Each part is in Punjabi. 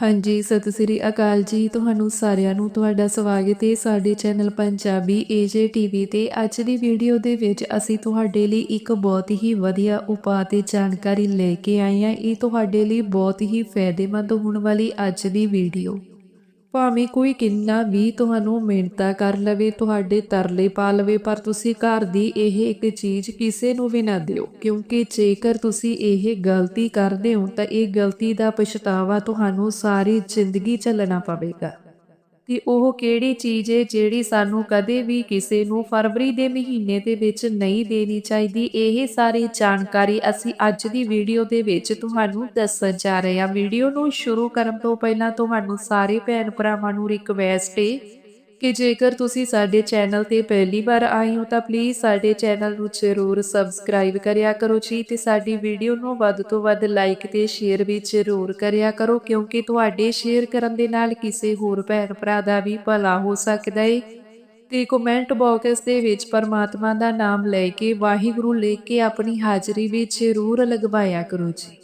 ਹਾਂਜੀ, ਸਤਿ ਸ੍ਰੀ ਅਕਾਲ ਜੀ। ਤੁਹਾਨੂੰ ਸਾਰਿਆਂ ਨੂੰ ਤੁਹਾਡਾ ਸਵਾਗਤ ਹੈ ਸਾਡੇ ਚੈਨਲ ਪੰਜਾਬੀ ਏਜੇ ਟੀਵੀ ਤੇ। ਅੱਜ ਦੀ ਵੀਡੀਓ ਦੇ ਵਿੱਚ ਅਸੀਂ ਤੁਹਾਡੇ ਲਈ ਇੱਕ ਬਹੁਤ ਹੀ ਵਧੀਆ ਉਪਾਅ ਤੇ ਜਾਣਕਾਰੀ ਲੈ ਕੇ ਆਏ ਹਾਂ। ਇਹ ਤੁਹਾਡੇ ਲਈ ਬਹੁਤ ਹੀ ਫਾਇਦੇਮੰਦ ਹੋਣ ਵਾਲੀ ਅੱਜ ਦੀ ਵੀਡੀਓ। ਭਾਵੇਂ ਕੋਈ ਕਿੰਨਾ ਵੀ ਤੁਹਾਨੂੰ ਮਿਹਨਤਾਂ ਕਰ ਲਵੇ, ਤੁਹਾਡੇ ਤਰਲੇ ਪਾ ਲਵੇ, ਪਰ ਤੁਸੀਂ ਘਰ ਦੀ ਇਹ ਇੱਕ ਚੀਜ਼ ਕਿਸੇ ਨੂੰ ਵੀ ਨਾ ਦਿਓ। ਕਿਉਂਕਿ ਜੇਕਰ ਤੁਸੀਂ ਇਹ ਗਲਤੀ ਕਰਦੇ ਹੋ, ਤਾਂ ਇਹ ਗਲਤੀ ਦਾ ਪਛਤਾਵਾ ਤੁਹਾਨੂੰ ਸਾਰੀ ਜ਼ਿੰਦਗੀ ਝੱਲਣਾ ਪਵੇਗਾ। ਕਿ ਉਹ ਕਿਹੜੀ ਚੀਜ਼ ਹੈ ਜਿਹੜੀ ਸਾਨੂੰ ਕਦੇ ਵੀ ਕਿਸੇ ਨੂੰ ਫਰਵਰੀ ਦੇ ਮਹੀਨੇ ਦੇ ਵਿੱਚ ਨਹੀਂ ਦੇਣੀ ਚਾਹੀਦੀ। ਇਹ ਸਾਰੀ ਜਾਣਕਾਰੀ ਅਸੀਂ ਅੱਜ ਦੀ ਵੀਡੀਓ ਦੇ ਵਿੱਚ ਤੁਹਾਨੂੰ ਦੱਸਣ ਜਾ ਰਹੇ ਹਾਂ। ਵੀਡੀਓ ਨੂੰ ਸ਼ੁਰੂ ਕਰਨ ਤੋਂ ਪਹਿਲਾਂ ਤੁਹਾਨੂੰ ਸਾਰੇ ਭੈਣ ਭਰਾਵਾਂ ਨੂੰ ਰਿਕਵੈਸਟ ਹੈ ਕਿ ਜੇਕਰ ਤੁਸੀਂ ਸਾਡੇ ਚੈਨਲ ਤੇ ਪਹਿਲੀ ਵਾਰ ਆਏ ਹੋ ਤਾਂ ਪਲੀਜ਼ ਸਾਡੇ ਚੈਨਲ ਨੂੰ ਜ਼ਰੂਰ ਸਬਸਕ੍ਰਾਈਬ ਕਰਿਆ ਕਰੋ ਜੀ ਤੇ ਸਾਡੀ ਵੀਡੀਓ ਨੂੰ ਵੱਧ ਤੋਂ ਵੱਧ ਲਾਈਕ ਤੇ ਸ਼ੇਅਰ ਵੀ ਜ਼ਰੂਰ ਕਰਿਆ ਕਰੋ ਕਿਉਂਕਿ ਤੁਹਾਡੇ ਸ਼ੇਅਰ ਕਰਨ ਦੇ ਨਾਲ ਕਿਸੇ ਹੋਰ ਭੈਣ ਭਰਾ ਦਾ ਵੀ ਭਲਾ ਹੋ ਸਕਦਾ ਹੈ ਤੇ ਕਮੈਂਟ ਬਾਕਸ ਦੇ ਵਿੱਚ ਪਰਮਾਤਮਾ ਦਾ ਨਾਮ ਲੈ ਕੇ ਵਾਹਿਗੁਰੂ ਲੈ ਕੇ ਆਪਣੀ ਹਾਜ਼ਰੀ ਵਿੱਚ ਜ਼ਰੂਰ ਲਗਵਾਇਆ ਕਰੋ ਜੀ।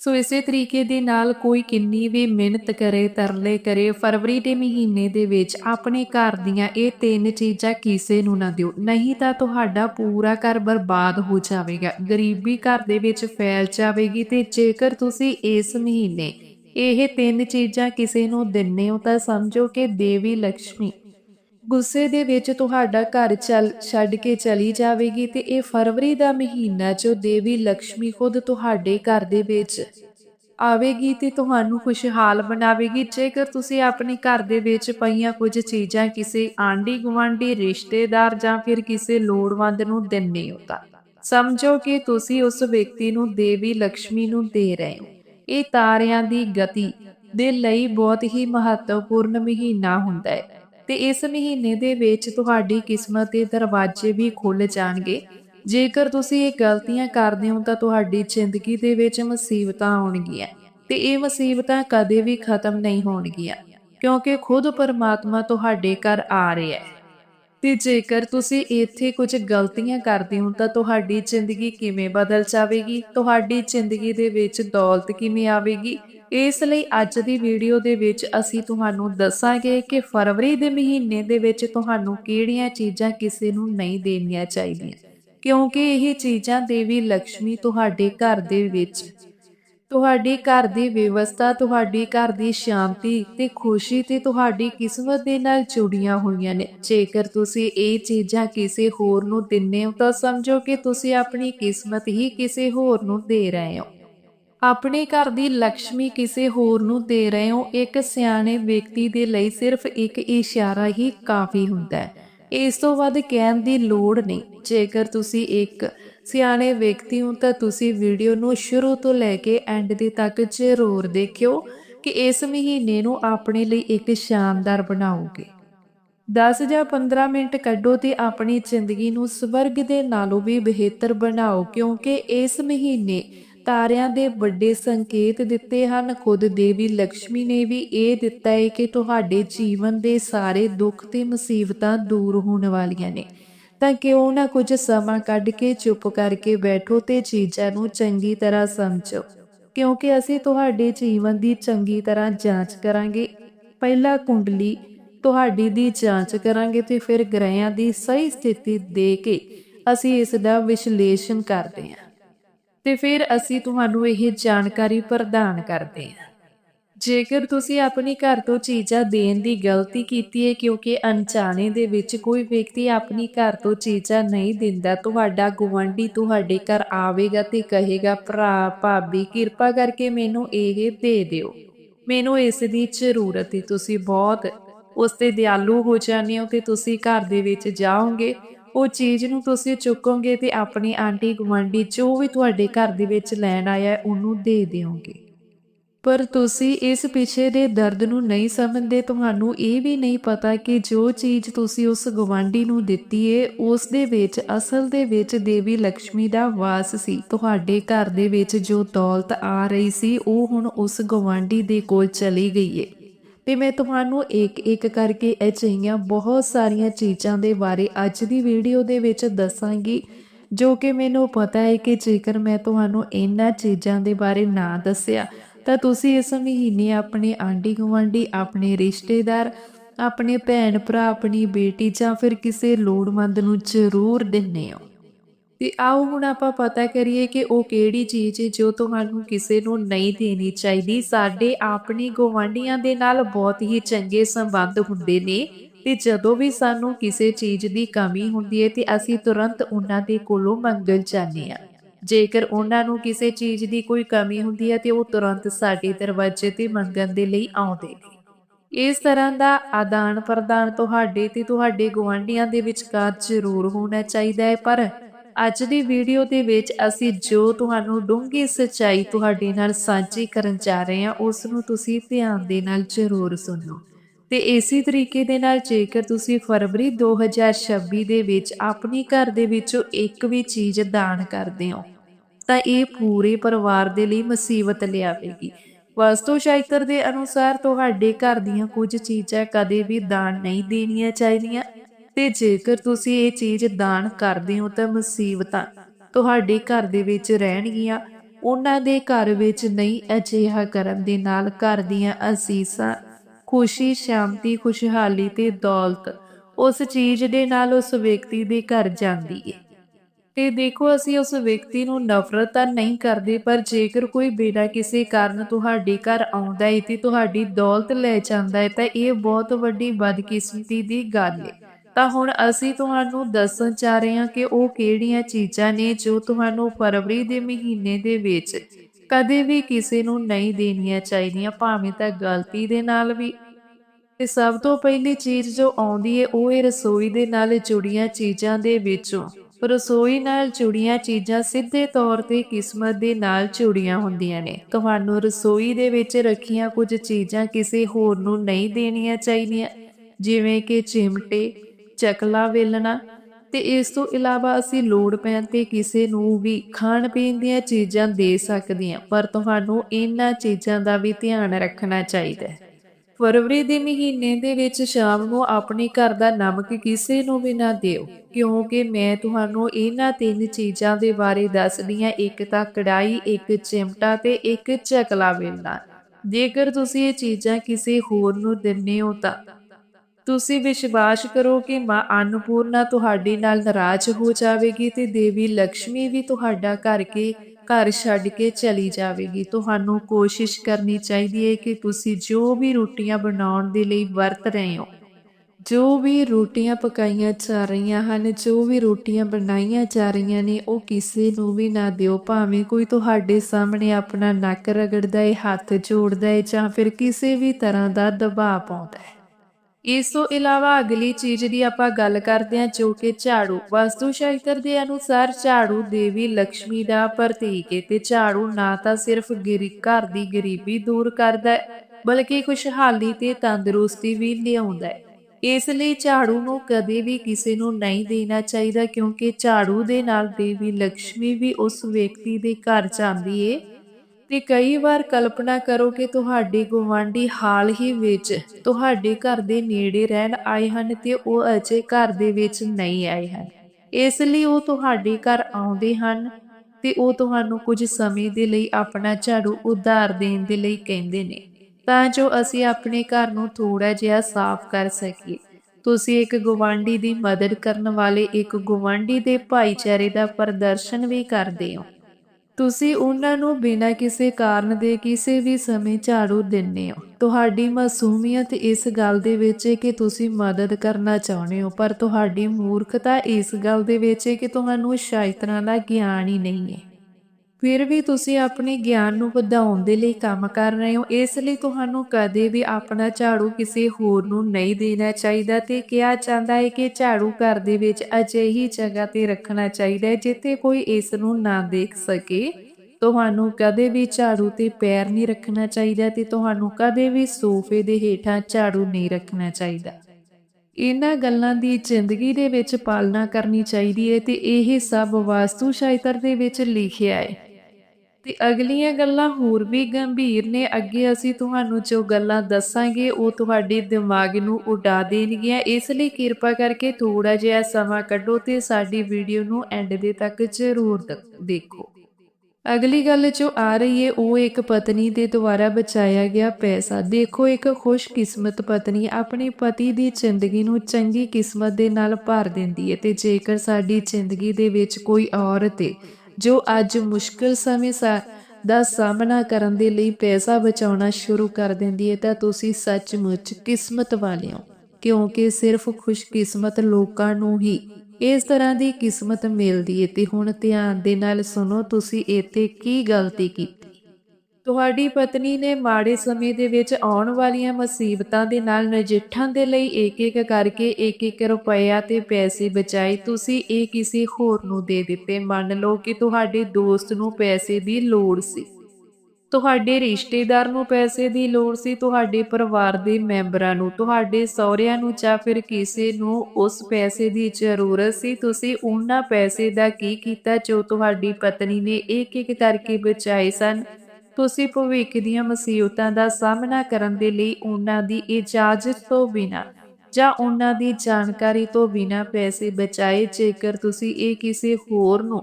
ਸੋ ਇਸੇ ਤਰੀਕੇ ਦੇ ਨਾਲ ਕੋਈ ਕਿੰਨੀ ਵੀ ਮਿਹਨਤ ਕਰੇ, ਤਰਲੇ ਕਰੇ, ਫਰਵਰੀ ਦੇ ਮਹੀਨੇ ਦੇ ਵਿੱਚ ਆਪਣੇ ਘਰ ਦੀਆਂ ਇਹ ਤਿੰਨ ਚੀਜ਼ਾਂ ਕਿਸੇ ਨੂੰ ਨਾ ਦਿਓ। ਨਹੀਂ ਤਾਂ ਤੁਹਾਡਾ ਪੂਰਾ ਘਰ ਬਰਬਾਦ ਹੋ ਜਾਵੇਗਾ। ਗਰੀਬੀ ਘਰ ਦੇ ਵਿੱਚ ਫੈਲ ਜਾਵੇਗੀ ਤੇ ਜੇਕਰ ਤੁਸੀਂ ਇਸ ਮਹੀਨੇ ਇਹ ਤਿੰਨ ਚੀਜ਼ਾਂ ਕਿਸੇ ਨੂੰ ਦਿੰਨੇ ਹੋ ਤਾਂ ਸਮਝੋ ਕਿ ਦੇਵੀ ਲక్ష్ਮੀ ਗੁੱਸੇ ਦੇ ਵਿੱਚ ਤੁਹਾਡਾ ਘਰ ਚੱਲ, ਛੱਡ ਕੇ ਚਲੀ ਜਾਵੇਗੀ ਤੇ ਇਹ ਫਰਵਰੀ ਦਾ ਮਹੀਨਾ ਜੋ ਦੇਵੀ ਲక్ష్ਮੀ ਖੁਦ ਤੁਹਾਡੇ ਘਰ ਦੇ ਵਿੱਚ ਆਵੇਗੀ ਤੇ ਤੁਹਾਨੂੰ ਖੁਸ਼ਹਾਲ ਬਣਾਵੇਗੀ। ਜੇਕਰ ਤੁਸੀਂ ਆਪਣੇ ਘਰ ਦੇ ਵਿੱਚ ਪਈਆਂ ਕੁਝ ਚੀਜ਼ਾਂ ਕਿਸੇ ਆਂਢੀ ਗੁਆਂਢੀ, ਰਿਸ਼ਤੇਦਾਰ ਜਾਂ ਫਿਰ ਕਿਸੇ ਲੋੜਵੰਦ ਨੂੰ ਦਿੰਨੇ ਹੋ ਤਾਂ ਸਮਝੋ ਕਿ ਤੁਸੀਂ ਉਸ ਵਿਅਕਤੀ ਨੂੰ ਦੇਵੀ ਲక్ష్ਮੀ ਨੂੰ ਦੇ ਰਹੇ ਹੋ। ਇਹ ਤਾਰਿਆਂ ਦੀ ਗਤੀ ਦੇ ਲਈ ਬਹੁਤ ਹੀ ਮਹੱਤਵਪੂਰਨ ਮਹੀਨਾ ਹੁੰਦਾ ਹੈ। ਤੇ ਇਸ ਮਹੀਨੇ ਦੇ ਵਿੱਚ ਤੁਹਾਡੀ ਕਿਸਮਤ ਦੇ ਦਰਵਾਜ਼ੇ ਵੀ ਖੁੱਲ ਜਾਣਗੇ। ਜੇਕਰ ਤੁਸੀਂ ਇਹ ਗਲਤੀਆਂ ਕਰਦੇ ਹੋ, ਤਾਂ ਤੁਹਾਡੀ ਜ਼ਿੰਦਗੀ ਦੇ ਵਿੱਚ ਮੁਸੀਬਤਾਂ ਆਉਣਗੀਆਂ ਤੇ ਇਹ ਮੁਸੀਬਤਾਂ ਕਦੇ ਵੀ ਖਤਮ ਨਹੀਂ ਹੋਣਗੀਆਂ, ਕਿਉਂਕਿ ਖੁਦ ਪਰਮਾਤਮਾ ਤੁਹਾਡੇ ਘਰ ਆ ਰਿਹਾ ਹੈ। ਤੇ ਜੇਕਰ ਤੁਸੀਂ ਇੱਥੇ ਕੁਝ ਗਲਤੀਆਂ ਕਰਦੇ ਹੋ, ਤਾਂ ਤੁਹਾਡੀ ਜ਼ਿੰਦਗੀ ਕਿਵੇਂ ਬਦਲ ਜਾਵੇਗੀ? ਤੁਹਾਡੀ ਜ਼ਿੰਦਗੀ ਦੇ ਵਿੱਚ ਦੌਲਤ ਕਿਵੇਂ ਆਵੇਗੀ? ਇਸ ਲਈ ਅੱਜ ਦੀ ਵੀਡੀਓ ਦੇ ਵਿੱਚ ਅਸੀਂ ਤੁਹਾਨੂੰ ਦੱਸਾਂਗੇ ਕਿ ਫਰਵਰੀ ਦੇ ਮਹੀਨੇ ਦੇ ਵਿੱਚ ਤੁਹਾਨੂੰ ਕਿਹੜੀਆਂ ਚੀਜ਼ਾਂ ਕਿਸੇ ਨੂੰ ਨਹੀਂ ਦੇਣੀਆਂ ਚਾਹੀਦੀਆਂ, ਕਿਉਂਕਿ ਇਹ ਚੀਜ਼ਾਂ ਦੇਵੀ ਲక్ష్ਮੀ ਤੁਹਾਡੇ ਘਰ ਦੇ ਵਿੱਚ। ਤੁਹਾਡੇ ਘਰ ਦੀ ਵਿਵਸਥਾ, ਤੁਹਾਡੀ ਘਰ ਦੀ ਸ਼ਾਂਤੀ ਤੇ ਖੁਸ਼ੀ ਤੇ ਤੁਹਾਡੀ ਕਿਸਮਤ ਦੇ ਨਾਲ ਜੁੜੀਆਂ ਹੋਈਆਂ ਨੇ। ਜੇਕਰ ਤੁਸੀਂ ਇਹ ਚੀਜ਼ਾਂ ਕਿਸੇ ਹੋਰ ਨੂੰ ਦਿੰਨੇ ਹੋ ਤਾਂ ਸਮਝੋ ਕਿ ਤੁਸੀਂ ਆਪਣੀ ਕਿਸਮਤ ਹੀ ਕਿਸੇ ਹੋਰ ਨੂੰ ਦੇ ਰਹੇ ਹੋ। ਆਪਣੇ ਘਰ ਦੀ ਲక్ష్ਮੀ ਕਿਸੇ ਹੋਰ ਨੂੰ ਦੇ ਰਹੇ ਹੋ। ਇੱਕ ਸਿਆਣੇ ਵਿਅਕਤੀ ਦੇ ਲਈ ਸਿਰਫ ਇੱਕ ਇਸ਼ਾਰਾ ਹੀ ਕਾਫੀ ਹੁੰਦਾ ਹੈ। ਇਸ ਤੋਂ ਵੱਧ ਕਹਿਣ ਦੀ ਲੋੜ ਨਹੀਂ। ਜੇਕਰ ਤੁਸੀਂ ਇੱਕ ਸਿਆਣੇ ਵਿਅਕਤੀ ਹੋ ਤਾਂ ਤੁਸੀਂ ਵੀਡੀਓ ਨੂੰ ਸ਼ੁਰੂ ਤੋਂ ਲੈ ਕੇ ਐਂਡ ਦੇ ਤੱਕ ਜ਼ਰੂਰ ਦੇਖਿਓ ਕਿ ਇਸ ਮਹੀਨੇ ਨੂੰ ਆਪਣੇ ਲਈ ਇੱਕ ਸ਼ਾਨਦਾਰ ਬਣਾਓਗੇ। 10 ਜਾਂ 15 ਮਿੰਟ ਕੱਢੋ ਤੇ ਆਪਣੀ ਜ਼ਿੰਦਗੀ ਨੂੰ ਸਵਰਗ ਦੇ ਨਾਲੋਂ ਵੀ ਬਿਹਤਰ ਬਣਾਓ, ਕਿਉਂਕਿ ਇਸ ਮਹੀਨੇ ਤਾਰਿਆਂ ਦੇ ਵੱਡੇ ਸੰਕੇਤ ਦਿੱਤੇ ਹਨ। ਖੁਦ ਦੇਵੀ ਲక్ష్ਮੀ ਨੇ ਵੀ ਇਹ ਦਿੱਤਾ ਹੈ ਕਿ ਤੁਹਾਡੇ ਜੀਵਨ ਦੇ ਸਾਰੇ ਦੁੱਖ ਤੇ ਮੁਸੀਬਤਾਂ ਦੂਰ ਹੋਣ ਵਾਲੀਆਂ ਨੇ। ਤਾਂ ਕਿਉਂ ਨਾ ਕੁਝ ਸਮਾਂ ਕੱਢ ਕੇ ਚੁੱਪ ਕਰਕੇ ਬੈਠੋ ਤੇ ਚੀਜ਼ਾਂ ਨੂੰ ਚੰਗੀ ਤਰ੍ਹਾਂ ਸਮਝੋ। ਕਿਉਂਕਿ ਅਸੀਂ ਤੁਹਾਡੇ ਜੀਵਨ ਦੀ ਚੰਗੀ ਤਰ੍ਹਾਂ ਜਾਂਚ ਕਰਾਂਗੇ। ਪਹਿਲਾ ਕੁੰਡਲੀ ਤੁਹਾਡੀ ਦੀ ਜਾਂਚ ਕਰਾਂਗੇ ਤੇ ਫਿਰ ਗ੍ਰਹਿਆਂ ਦੀ ਸਹੀ ਸਥਿਤੀ ਦੇ ਕੇ ਅਸੀਂ ਇਸ ਦਾ ਵਿਸ਼ਲੇਸ਼ਣ ਕਰਦੇ ਹਾਂ। ਤੇ ਫਿਰ ਅਸੀਂ ਤੁਹਾਨੂੰ ਇਹ ਜਾਣਕਾਰੀ ਪ੍ਰਦਾਨ ਕਰਦੇ ਹਾਂ। ਜੇਕਰ ਤੁਸੀਂ ਆਪਣੀ ਘਰ ਤੋਂ ਚੀਜ਼ਾਂ ਦੇਣ ਦੀ ਗਲਤੀ ਕੀਤੀ ਹੈ, ਕਿਉਂਕਿ ਅਣਜਾਣੇ ਦੇ ਵਿੱਚ ਕੋਈ ਵਿਅਕਤੀ ਆਪਣੀ ਘਰ ਤੋਂ ਚੀਜ਼ਾਂ ਨਹੀਂ ਦਿੰਦਾ, ਤੁਹਾਡਾ ਗੁਆਂਢੀ ਤੁਹਾਡੇ ਘਰ ਆਵੇਗਾ ਤੇ ਕਹੇਗਾ, ਭਰਾ, ਭਾਬੀ, ਕਿਰਪਾ ਕਰਕੇ ਮੈਨੂੰ ਇਹ ਦੇ ਦਿਓ। ਮੈਨੂੰ ਇਸ ਦੀ ਜ਼ਰੂਰਤ ਹੈ ਤੁਸੀਂ ਬਹੁਤ ਉਸ ਤੇ ਦਿਆਲੂ ਹੋ ਜਾਂਦੇ ਹੋ ਤੇ ਤੁਸੀਂ ਘਰ ਦੇ ਵਿੱਚ ਜਾਓਗੇ ਉਹ ਚੀਜ਼ ਨੂੰ ਤੁਸੀਂ ਚੁੱਕੋਗੇ ਤੇ ਆਪਣੀ ਆਂਟੀ ਗੁਆਂਢੀ ਜੋ ਵੀ ਤੁਹਾਡੇ ਘਰ ਦੇ ਵਿੱਚ ਲੈਣ ਆਇਆ ਉਹਨੂੰ ਦੇ ਦਿਓਗੇ। ਪਰ ਤੁਸੀਂ ਇਸ ਪਿੱਛੇ ਦੇ ਦਰਦ ਨੂੰ ਨਹੀਂ ਸਮਝਦੇ, ਤੁਹਾਨੂੰ ਇਹ ਵੀ ਨਹੀਂ ਪਤਾ ਕਿ ਜੋ ਚੀਜ਼ ਤੁਸੀਂ ਉਸ ਗਵਾਂਢੀ ਨੂੰ ਦਿੱਤੀ ਏ, ਉਸ ਦੇ ਵਿੱਚ, ਅਸਲ ਦੇ ਵਿੱਚ ਦੇਵੀ ਲక్ష్ਮੀ ਦਾ ਵਾਸ ਸੀ। ਤੁਹਾਡੇ ਘਰ ਦੇ ਵਿੱਚ ਜੋ ਦੌਲਤ ਆ ਰਹੀ ਸੀ, ਉਹ ਹੁਣ ਉਸ ਗਵਾਂਢੀ ਦੇ ਕੋਲ ਚਲੀ ਗਈ ਏ। ਤੇ ਮੈਂ ਤੁਹਾਨੂੰ ਇੱਕ ਇੱਕ ਕਰਕੇ ਅਜਿਹੀਆਂ ਬਹੁਤ ਸਾਰੀਆਂ ਚੀਜ਼ਾਂ ਦੇ ਬਾਰੇ ਅੱਜ ਦੀ ਵੀਡੀਓ ਦੇ ਵਿੱਚ ਦੱਸਾਂਗੀ, ਜੋ ਕਿ ਮੈਨੂੰ ਪਤਾ ਹੈ ਕਿ ਜੇਕਰ ਮੈਂ ਤੁਹਾਨੂੰ ਇਹਨਾਂ ਚੀਜ਼ਾਂ ਦੇ ਬਾਰੇ ਨਾ ਦੱਸਿਆ, ਤਾਂ ਤੁਸੀਂ ਇਸ ਮਹੀਨੇ ਆਪਣੇ ਆਂਢੀ ਗੁਆਂਢੀ, ਆਪਣੇ ਰਿਸ਼ਤੇਦਾਰ, ਆਪਣੇ ਭੈਣ ਭਰਾ, ਆਪਣੀ ਬੇਟੀ ਜਾਂ ਫਿਰ ਕਿਸੇ ਲੋੜਵੰਦ ਨੂੰ ਜ਼ਰੂਰ ਦਿੰਦੇ ਹੋ। ਤੇ ਆਓ ਹੁਣ ਆਪਾਂ ਪਤਾ ਕਰੀਏ ਕਿ ਉਹ ਕਿਹੜੀ ਚੀਜ਼ ਹੈ ਜੋ ਤੁਹਾਨੂੰ ਕਿਸੇ ਨੂੰ ਨਹੀਂ ਦੇਣੀ ਚਾਹੀਦੀ। ਸਾਡੇ ਆਪਣੇ ਗੁਆਂਢੀਆਂ ਦੇ ਨਾਲ ਬਹੁਤ ਹੀ ਚੰਗੇ ਸੰਬੰਧ ਹੁੰਦੇ ਨੇ ਤੇ ਜਦੋਂ ਵੀ ਸਾਨੂੰ ਕਿਸੇ ਚੀਜ਼ ਦੀ ਕਮੀ ਹੁੰਦੀ ਹੈ ਤੇ ਅਸੀਂ ਤੁਰੰਤ ਉਹਨਾਂ ਦੇ ਕੋਲੋਂ ਮੰਗਣ ਜਾਂਦੇ ਹਾਂ। ਜੇਕਰ ਉਹਨਾਂ ਨੂੰ ਕਿਸੇ ਚੀਜ਼ ਦੀ ਕੋਈ ਕਮੀ ਹੁੰਦੀ ਹੈ ਤੇ ਉਹ ਤੁਰੰਤ ਸਾਡੇ ਦਰਵਾਜ਼ੇ ਤੇ ਮੰਗਣ ਦੇ ਲਈ ਆਉਂਦੇ ਨੇ। ਇਸ ਤਰ੍ਹਾਂ ਦਾ ਆਦਾਨ ਪ੍ਰਦਾਨ ਤੁਹਾਡੇ ਤੇ ਤੁਹਾਡੇ ਗੁਆਂਢੀਆਂ ਦੇ ਵਿਚਕਾਰ ਜ਼ਰੂਰ ਹੋਣਾ ਚਾਹੀਦਾ ਹੈ, ਪਰ ਅੱਜ ਦੀ ਵੀਡੀਓ ਦੇ ਵਿੱਚ ਅਸੀਂ ਜੋ ਤੁਹਾਨੂੰ ਡੂੰਘੀ ਸੱਚਾਈ ਤੁਹਾਡੇ ਨਾਲ ਸਾਂਝੀ ਕਰਨ ਜਾ ਰਹੇ ਹਾਂ, ਉਸ ਨੂੰ ਤੁਸੀਂ ਧਿਆਨ ਦੇ ਨਾਲ ਜ਼ਰੂਰ ਸੁਣੋ। ਤੇ ਇਸੇ ਤਰੀਕੇ ਦੇ ਨਾਲ ਜੇਕਰ ਤੁਸੀਂ ਫਰਵਰੀ 2026 ਦੇ ਵਿੱਚ ਆਪਣੀ ਘਰ ਦੇ ਵਿੱਚੋਂ ਇੱਕ ਵੀ ਚੀਜ਼ ਦਾਨ ਕਰਦੇ ਹੋ, ਤਾਂ ਇਹ ਪੂਰੇ ਪਰਿਵਾਰ ਦੇ ਲਈ ਮੁਸੀਬਤ ਲਿਆਵੇਗੀ। ਵਾਸਤੂ ਸ਼ਾਸਤਰ ਦੇ ਅਨੁਸਾਰ ਤੁਹਾਡੇ ਘਰ ਦੀਆਂ ਕੁਝ ਚੀਜ਼ਾਂ ਕਦੇ ਵੀ ਦਾਨ ਨਹੀਂ ਦੇਣੀਆਂ ਚਾਹੀਦੀਆਂ ਤੇ ਜੇਕਰ ਤੁਸੀਂ ਇਹ ਚੀਜ਼ ਦਾਨ ਕਰਦੇ ਹੋ ਤਾਂ ਮੁਸੀਬਤਾਂ ਤੁਹਾਡੇ ਘਰ ਦੇ ਵਿੱਚ ਰਹਿਣਗੀਆਂ। ਉਹਨਾਂ ਦੇ ਘਰ ਵਿੱਚ ਨਹੀਂ ਅਜਿਹਾ ਕਰਨ ਦੇ ਨਾਲ ਘਰ ਦੀਆਂ ਅਸੀਸਾਂ, ਖੁਸ਼ੀ, ਸ਼ਾਂਤੀ, ਖੁਸ਼ਹਾਲੀ ਤੇ ਦੌਲਤ ਉਸ ਚੀਜ਼ ਦੇ ਨਾਲ ਉਸ ਵਿਅਕਤੀ ਦੇ ਘਰ ਜਾਂਦੀ ਹੈ ਤੇ ਦੇਖੋ ਅਸੀਂ ਉਸ ਵਿਅਕਤੀ ਨੂੰ ਨਫ਼ਰਤ ਤਾਂ ਨਹੀਂ ਕਰਦੇ, ਪਰ ਜੇਕਰ ਕੋਈ ਬਿਨਾਂ ਕਿਸੇ ਕਾਰਨ ਤੁਹਾਡੇ ਘਰ ਆਉਂਦਾ ਹੈ ਤੇ ਤੁਹਾਡੀ ਦੌਲਤ ਲੈ ਜਾਂਦਾ ਹੈ ਤਾਂ ਇਹ ਬਹੁਤ ਵੱਡੀ ਬਦਕਿਸਮਤੀ ਦੀ ਗੱਲ ਹੈ ਤਾਂ ਹੁਣ ਅਸੀਂ ਤੁਹਾਨੂੰ ਦੱਸਣ ਜਾ ਰਹੇ ਹਾਂ ਕਿ ਉਹ ਕਿਹੜੀਆਂ ਚੀਜ਼ਾਂ ਨੇ ਜੋ ਤੁਹਾਨੂੰ ਫਰਵਰੀ ਦੇ ਮਹੀਨੇ ਦੇ ਵਿੱਚ ਕਦੇ ਵੀ ਕਿਸੇ ਨੂੰ ਨਹੀਂ ਦੇਣੀਆਂ ਚਾਹੀਦੀਆਂ, ਭਾਵੇਂ ਤਾਂ ਗਲਤੀ ਦੇ ਨਾਲ ਵੀ। ਤੇ ਸਭ ਤੋਂ ਪਹਿਲੀ ਚੀਜ਼ ਜੋ ਆਉਂਦੀ ਹੈ ਉਹ ਹੈ ਰਸੋਈ ਦੇ ਨਾਲ ਜੁੜੀਆਂ ਚੀਜ਼ਾਂ ਦੇ ਵਿੱਚੋਂ। ਰਸੋਈ ਨਾਲ ਜੁੜੀਆਂ ਚੀਜ਼ਾਂ ਸਿੱਧੇ ਤੌਰ ਤੇ ਕਿਸਮਤ ਦੇ ਨਾਲ ਜੁੜੀਆਂ ਹੁੰਦੀਆਂ ਨੇ। ਤੁਹਾਨੂੰ ਰਸੋਈ ਦੇ ਵਿੱਚ ਰੱਖੀਆਂ ਕੁਝ ਚੀਜ਼ਾਂ ਕਿਸੇ ਹੋਰ ਨੂੰ ਨਹੀਂ ਦੇਣੀਆਂ ਚਾਹੀਦੀਆਂ, ਜਿਵੇਂ ਕਿ ਚਿਮਟੇ ਚਕਲਾ ਵੇਲਣਾ। ਤੇ ਇਸ ਤੋਂ ਇਲਾਵਾ ਅਸੀਂ ਲੋੜ ਪੈਣ ਤੇ ਕਿਸੇ ਨੂੰ ਵੀ ਖਾਣ ਪੀਣ ਦੀਆਂ ਚੀਜ਼ਾਂ ਦੇ ਸਕਦੇ ਹਾਂ ਪਰ ਤੁਹਾਨੂੰ ਇਹਨਾਂ ਚੀਜ਼ਾਂ ਦਾ ਵੀ ਧਿਆਨ ਰੱਖਣਾ ਚਾਹੀਦਾ ਹੈ। ਫਰਵਰੀ ਦੇ ਮਹੀਨੇ ਦੇ ਵਿੱਚ ਸ਼ਾਮ ਨੂੰ ਆਪਣੇ ਘਰ ਦਾ ਨਮਕ ਕਿਸੇ ਨੂੰ ਵੀ ਨਾ ਦਿਓ, ਕਿਉਂਕਿ ਮੈਂ ਤੁਹਾਨੂੰ ਇਹਨਾਂ ਤਿੰਨ ਚੀਜ਼ਾਂ ਦੇ ਬਾਰੇ ਦੱਸਦੀ ਹਾਂ। ਇੱਕ ਤਾਂ ਕੜਾਈ ਇੱਕ ਚਿਮਟਾ ਤੇ ਇੱਕ ਚਕਲਾ ਵੇਲਣਾ। ਜੇਕਰ ਤੁਸੀਂ ਇਹ ਚੀਜ਼ਾਂ ਕਿਸੇ ਹੋਰ ਨੂੰ ਦਿੰਦੇ ਹੋ ਤਾਂ ਤੁਸੀਂ ਵਿਸ਼ਵਾਸ ਕਰੋ ਕਿ ਮਾਂ ਅੰਨਪੂਰਨਾ ਤੁਹਾਡੇ ਨਾਲ ਨਾਰਾਜ਼ ਹੋ ਜਾਵੇਗੀ ਤੇ ਦੇਵੀ ਲక్ష్ਮੀ ਵੀ ਤੁਹਾਡਾ ਘਰ ਕੇ ਘਰ ਛੱਡ ਕੇ ਚਲੀ ਜਾਵੇਗੀ। ਤੁਹਾਨੂੰ ਕੋਸ਼ਿਸ਼ ਕਰਨੀ ਚਾਹੀਦੀ ਹੈ ਕਿ ਤੁਸੀਂ ਜੋ ਵੀ ਰੋਟੀਆਂ ਬਣਾਉਣ ਦੇ ਲਈ ਵਰਤ ਰਹੇ ਹੋ, ਜੋ ਵੀ ਰੋਟੀਆਂ ਪਕਾਈਆਂ ਜਾ ਰਹੀਆਂ ਹਨ, ਜੋ ਵੀ ਰੋਟੀਆਂ ਬਣਾਈਆਂ ਜਾ ਰਹੀਆਂ ਨੇ, ਉਹ ਕਿਸੇ ਨੂੰ ਵੀ ਨਾ ਦਿਓ। ਭਾਵੇਂ ਕੋਈ ਤੁਹਾਡੇ ਸਾਹਮਣੇ ਆਪਣਾ ਨੱਕ ਰਗੜਦਾ ਹੈ, ਹੱਥ ਜੋੜਦਾ ਹੈ ਜਾਂ ਫਿਰ ਕਿਸੇ ਵੀ ਤਰ੍ਹਾਂ ਦਾ ਦਬਾਅ ਪਾਉਂਦਾ ਹੈ। ਇਸ ਤੋਂ ਇਲਾਵਾ ਅਗਲੀ ਚੀਜ਼ ਦੀ ਆਪਾਂ ਗੱਲ ਕਰਦੇ ਹਾਂ, ਜੋ ਕਿ ਝਾੜੂ। ਵਾਸਤੂ ਸ਼ਾਸਤਰ ਦੇ ਅਨੁਸਾਰ ਝਾੜੂ ਦੇਵੀ ਲక్ష్ਮੀ ਦਾ ਪ੍ਰਤੀਕ ਹੈ ਤੇ ਝਾੜੂ ਨਾ ਤਾਂ ਸਿਰਫ ਗਰੀਬ ਘਰ ਦੀ ਗਰੀਬੀ ਦੂਰ ਕਰਦਾ ਹੈ, ਬਲਕਿ ਖੁਸ਼ਹਾਲੀ ਤੇ ਤੰਦਰੁਸਤੀ ਵੀ ਲਿਆਉਂਦਾ ਹੈ। ਇਸ ਲਈ ਝਾੜੂ ਨੂੰ ਕਦੇ ਵੀ ਕਿਸੇ ਨੂੰ ਨਹੀਂ ਦੇਣਾ ਚਾਹੀਦਾ, ਕਿਉਂਕਿ ਝਾੜੂ ਦੇ ਨਾਲ ਦੇਵੀ ਲక్ష్ਮੀ ਵੀ ਉਸ ਵਿਅਕਤੀ ਦੇ ਘਰ ਜਾਂਦੀ ਏ। ਤੇ ਕਈ ਵਾਰ ਕਲਪਨਾ ਕਰੋ ਕਿ ਤੁਹਾਡੇ ਗੁਆਂਢੀ ਹਾਲ ਹੀ ਵਿੱਚ ਤੁਹਾਡੇ ਘਰ ਦੇ ਨੇੜੇ ਰਹਿਣ ਆਏ ਹਨ ਤੇ ਉਹ ਅਜੇ ਘਰ ਦੇ ਵਿੱਚ ਨਹੀਂ ਆਏ ਹਨ। ਇਸ ਲਈ ਉਹ ਤੁਹਾਡੇ ਘਰ ਆਉਂਦੇ ਹਨ ਤੇ ਉਹ ਤੁਹਾਨੂੰ ਕੁਝ ਸਮੇਂ ਦੇ ਲਈ ਆਪਣਾ ਝਾੜੂ ਉਧਾਰ ਦੇਣ ਦੇ ਲਈ ਕਹਿੰਦੇ ਨੇ। ਤਾਂ ਜੋ ਅਸੀਂ ਆਪਣੇ ਘਰ ਨੂੰ ਥੋੜਾ ਜਿਹਾ ਸਾਫ਼ ਕਰ ਸਕੀਏ। ਤੁਸੀਂ ਇੱਕ ਗੁਆਂਢੀ ਦੀ ਮਦਦ ਕਰਨ ਵਾਲੇ ਇੱਕ ਗੁਆਂਢੀ ਦੇ ਭਾਈਚਾਰੇ ਦਾ ਪ੍ਰਦਰਸ਼ਨ ਵੀ ਕਰਦੇ ਹੋ। ਤੁਸੀਂ ਉਹਨਾਂ ਨੂੰ ਬਿਨਾਂ ਕਿਸੇ ਕਾਰਨ ਦੇ ਕਿਸੇ ਵੀ ਸਮੇਂ ਝਾੜੂ ਦਿੰਦੇ ਹੋ। ਤੁਹਾਡੀ ਮਾਸੂਮੀਅਤ ਇਸ ਗੱਲ ਦੇ ਵਿੱਚ ਹੈ ਕਿ ਤੁਸੀਂ ਮਦਦ ਕਰਨਾ ਚਾਹੁੰਦੇ ਹੋ, ਪਰ ਤੁਹਾਡੀ ਮੂਰਖਤਾ ਇਸ ਗੱਲ ਦੇ ਵਿੱਚ ਹੈ ਕਿ ਤੁਹਾਨੂੰ ਸ਼ਾਇਤਰਾਂ ਦਾ ਗਿਆਨ ਹੀ ਨਹੀਂ ਹੈ। ਫਿਰ ਵੀ ਤੁਸੀਂ ਆਪਣੇ ਗਿਆਨ ਨੂੰ ਵਧਾਉਣ ਦੇ ਲਈ ਕੰਮ ਕਰ ਰਹੇ ਹੋ। ਇਸ ਲਈ ਤੁਹਾਨੂੰ ਕਦੇ ਵੀ ਆਪਣਾ ਝਾੜੂ ਕਿਸੇ ਹੋਰ ਨੂੰ ਨਹੀਂ ਦੇਣਾ ਚਾਹੀਦਾ ਤੇ ਕਿਹਾ ਜਾਂਦਾ ਹੈ ਕਿ ਝਾੜੂ ਘਰ ਦੇ ਵਿੱਚ ਅਜਿਹੀ ਜਗ੍ਹਾ ਤੇ ਰੱਖਣਾ ਚਾਹੀਦਾ ਹੈ ਜਿੱਥੇ ਕੋਈ ਇਸ ਨੂੰ ਨਾ ਦੇਖ ਸਕੇ। ਤੁਹਾਨੂੰ ਕਦੇ ਵੀ ਝਾੜੂ ਤੇ ਪੈਰ ਨਹੀਂ ਰੱਖਣਾ ਚਾਹੀਦਾ ਤੇ ਤੁਹਾਨੂੰ ਕਦੇ ਵੀ ਸੋਫੇ ਦੇ ਹੇਠਾਂ ਝਾੜੂ ਨਹੀਂ ਰੱਖਣਾ ਚਾਹੀਦਾ। ਇਹਨਾਂ ਗੱਲਾਂ ਦੀ ਜ਼ਿੰਦਗੀ ਦੇ ਵਿੱਚ ਪਾਲਣਾ ਕਰਨੀ ਚਾਹੀਦੀ ਹੈ ਤੇ ਇਹ ਸਭ ਵਾਸਤੂ ਸ਼ਾਸਤਰ ਦੇ ਵਿੱਚ ਲਿਖਿਆ ਹੈ। ਤੇ ਅਗਲੀਆਂ ਗੱਲਾਂ ਹੋਰ ਵੀ ਗੰਭੀਰ ਨੇ, ਅੱਗੇ ਅਸੀਂ ਤੁਹਾਨੂੰ ਜੋ ਗੱਲਾਂ ਦੱਸਾਂਗੇ, ਉਹ ਤੁਹਾਡੇ ਦਿਮਾਗ ਨੂੰ ਉਡਾ ਦੇਣਗੀਆਂ। ਇਸ ਲਈ ਕਿਰਪਾ ਕਰਕੇ ਥੋੜਾ ਜਿਹਾ ਸਮਾਂ ਕੱਢੋ ਤੇ ਸਾਡੀ ਵੀਡੀਓ ਨੂੰ ਐਂਡ ਦੇ ਤੱਕ ਜ਼ਰੂਰ ਦੇਖੋ। ਅਗਲੀ ਗੱਲ ਜੋ ਆ ਰਹੀ ਹੈ ਉਹ ਇੱਕ ਪਤਨੀ ਦੇ ਦੁਆਰਾ ਬਚਾਇਆ ਗਿਆ ਪੈਸਾ। ਦੇਖੋ, ਇੱਕ ਖੁਸ਼ਕਿਸਮਤ ਪਤਨੀ ਆਪਣੇ ਪਤੀ ਦੀ ਜ਼ਿੰਦਗੀ ਨੂੰ ਚੰਗੀ ਕਿਸਮਤ ਦੇ ਨਾਲ ਭਰ ਦਿੰਦੀ ਹੈ ਤੇ ਜੇਕਰ ਸਾਡੀ ਜ਼ਿੰਦਗੀ ਦੇ ਵਿੱਚ ਕੋਈ ਔਰਤ ਹੈ ਜੋ ਅੱਜ ਮੁਸ਼ਕਲ ਸਮੇਂ ਸਾ ਦਾ ਸਾਹਮਣਾ ਕਰਨ ਦੇ ਲਈ ਪੈਸਾ ਬਚਾਉਣਾ ਸ਼ੁਰੂ ਕਰ ਦਿੰਦੀ ਹੈ ਤਾਂ ਤੁਸੀਂ ਸੱਚਮੁੱਚ ਕਿਸਮਤ ਵਾਲੇ ਹੋ, ਕਿਉਂਕਿ ਸਿਰਫ ਖੁਸ਼ਕਿਸਮਤ ਲੋਕਾਂ ਨੂੰ ਹੀ ਇਸ ਤਰ੍ਹਾਂ ਦੀ ਕਿਸਮਤ ਮਿਲਦੀ ਹੈ ਤੇ ਹੁਣ ਧਿਆਨ ਦੇ ਨਾਲ ਸੁਣੋ, ਤੁਸੀਂ ਇੱਥੇ ਕੀ ਗਲਤੀ ਕੀਤੀ? ਤੁਹਾਡੀ ਪਤਨੀ ਨੇ ਮਾੜੇ ਸਮੇਂ ਦੇ ਵਿੱਚ ਆਉਣ ਵਾਲੀਆਂ ਮੁਸੀਬਤਾਂ ਦੇ ਨਾਲ ਨਜਿੱਠਣ ਦੇ ਲਈ ਇੱਕ ਇੱਕ ਕਰਕੇ ਇੱਕ ਇੱਕ ਰੁਪਇਆ ਤੇ ਪੈਸੇ ਬਚਾਏ। ਤੁਸੀਂ ਇਹ ਕਿਸੇ ਹੋਰ ਨੂੰ ਦੇ ਦਿੱਤੇ। ਮੰਨ ਲਓ ਕਿ ਤੁਹਾਡੇ ਦੋਸਤ ਨੂੰ ਪੈਸੇ ਦੀ ਲੋੜ ਸੀ। ਤੁਹਾਡੇ ਰਿਸ਼ਤੇਦਾਰ ਨੂੰ ਪੈਸੇ ਦੀ ਲੋੜ ਸੀ। ਤੁਹਾਡੇ ਪਰਿਵਾਰ ਦੇ ਮੈਂਬਰਾਂ ਨੂੰ, ਤੁਹਾਡੇ ਸਹੁਰਿਆਂ ਨੂੰ ਜਾਂ ਫਿਰ ਕਿਸੇ ਨੂੰ ਉਸ ਪੈਸੇ ਦੀ ਜ਼ਰੂਰਤ ਸੀ। ਤੁਸੀਂ ਉਹਨਾਂ ਪੈਸੇ ਦਾ ਕੀ ਕੀਤਾ ਜੋ ਤੁਹਾਡੀ ਪਤਨੀ ਨੇ ਇੱਕ ਇੱਕ ਕਰਕੇ ਬਚਾਏ ਸਨ? ਤੁਸੀਂ ਭਵਿੱਖ ਦੀਆਂ ਮੁਸੀਬਤਾਂ ਦਾ ਸਾਹਮਣਾ ਕਰਨ ਦੇ ਲਈ ਉਹਨਾਂ ਦੀ ਇਜਾਜ਼ਤ ਤੋਂ ਬਿਨਾਂ ਜਾਂ ਉਹਨਾਂ ਦੀ ਜਾਣਕਾਰੀ ਤੋਂ ਬਿਨਾਂ ਪੈਸੇ ਬਚਾਏ, ਜੇਕਰ ਤੁਸੀਂ ਇਹ ਕਿਸੇ ਹੋਰ ਨੂੰ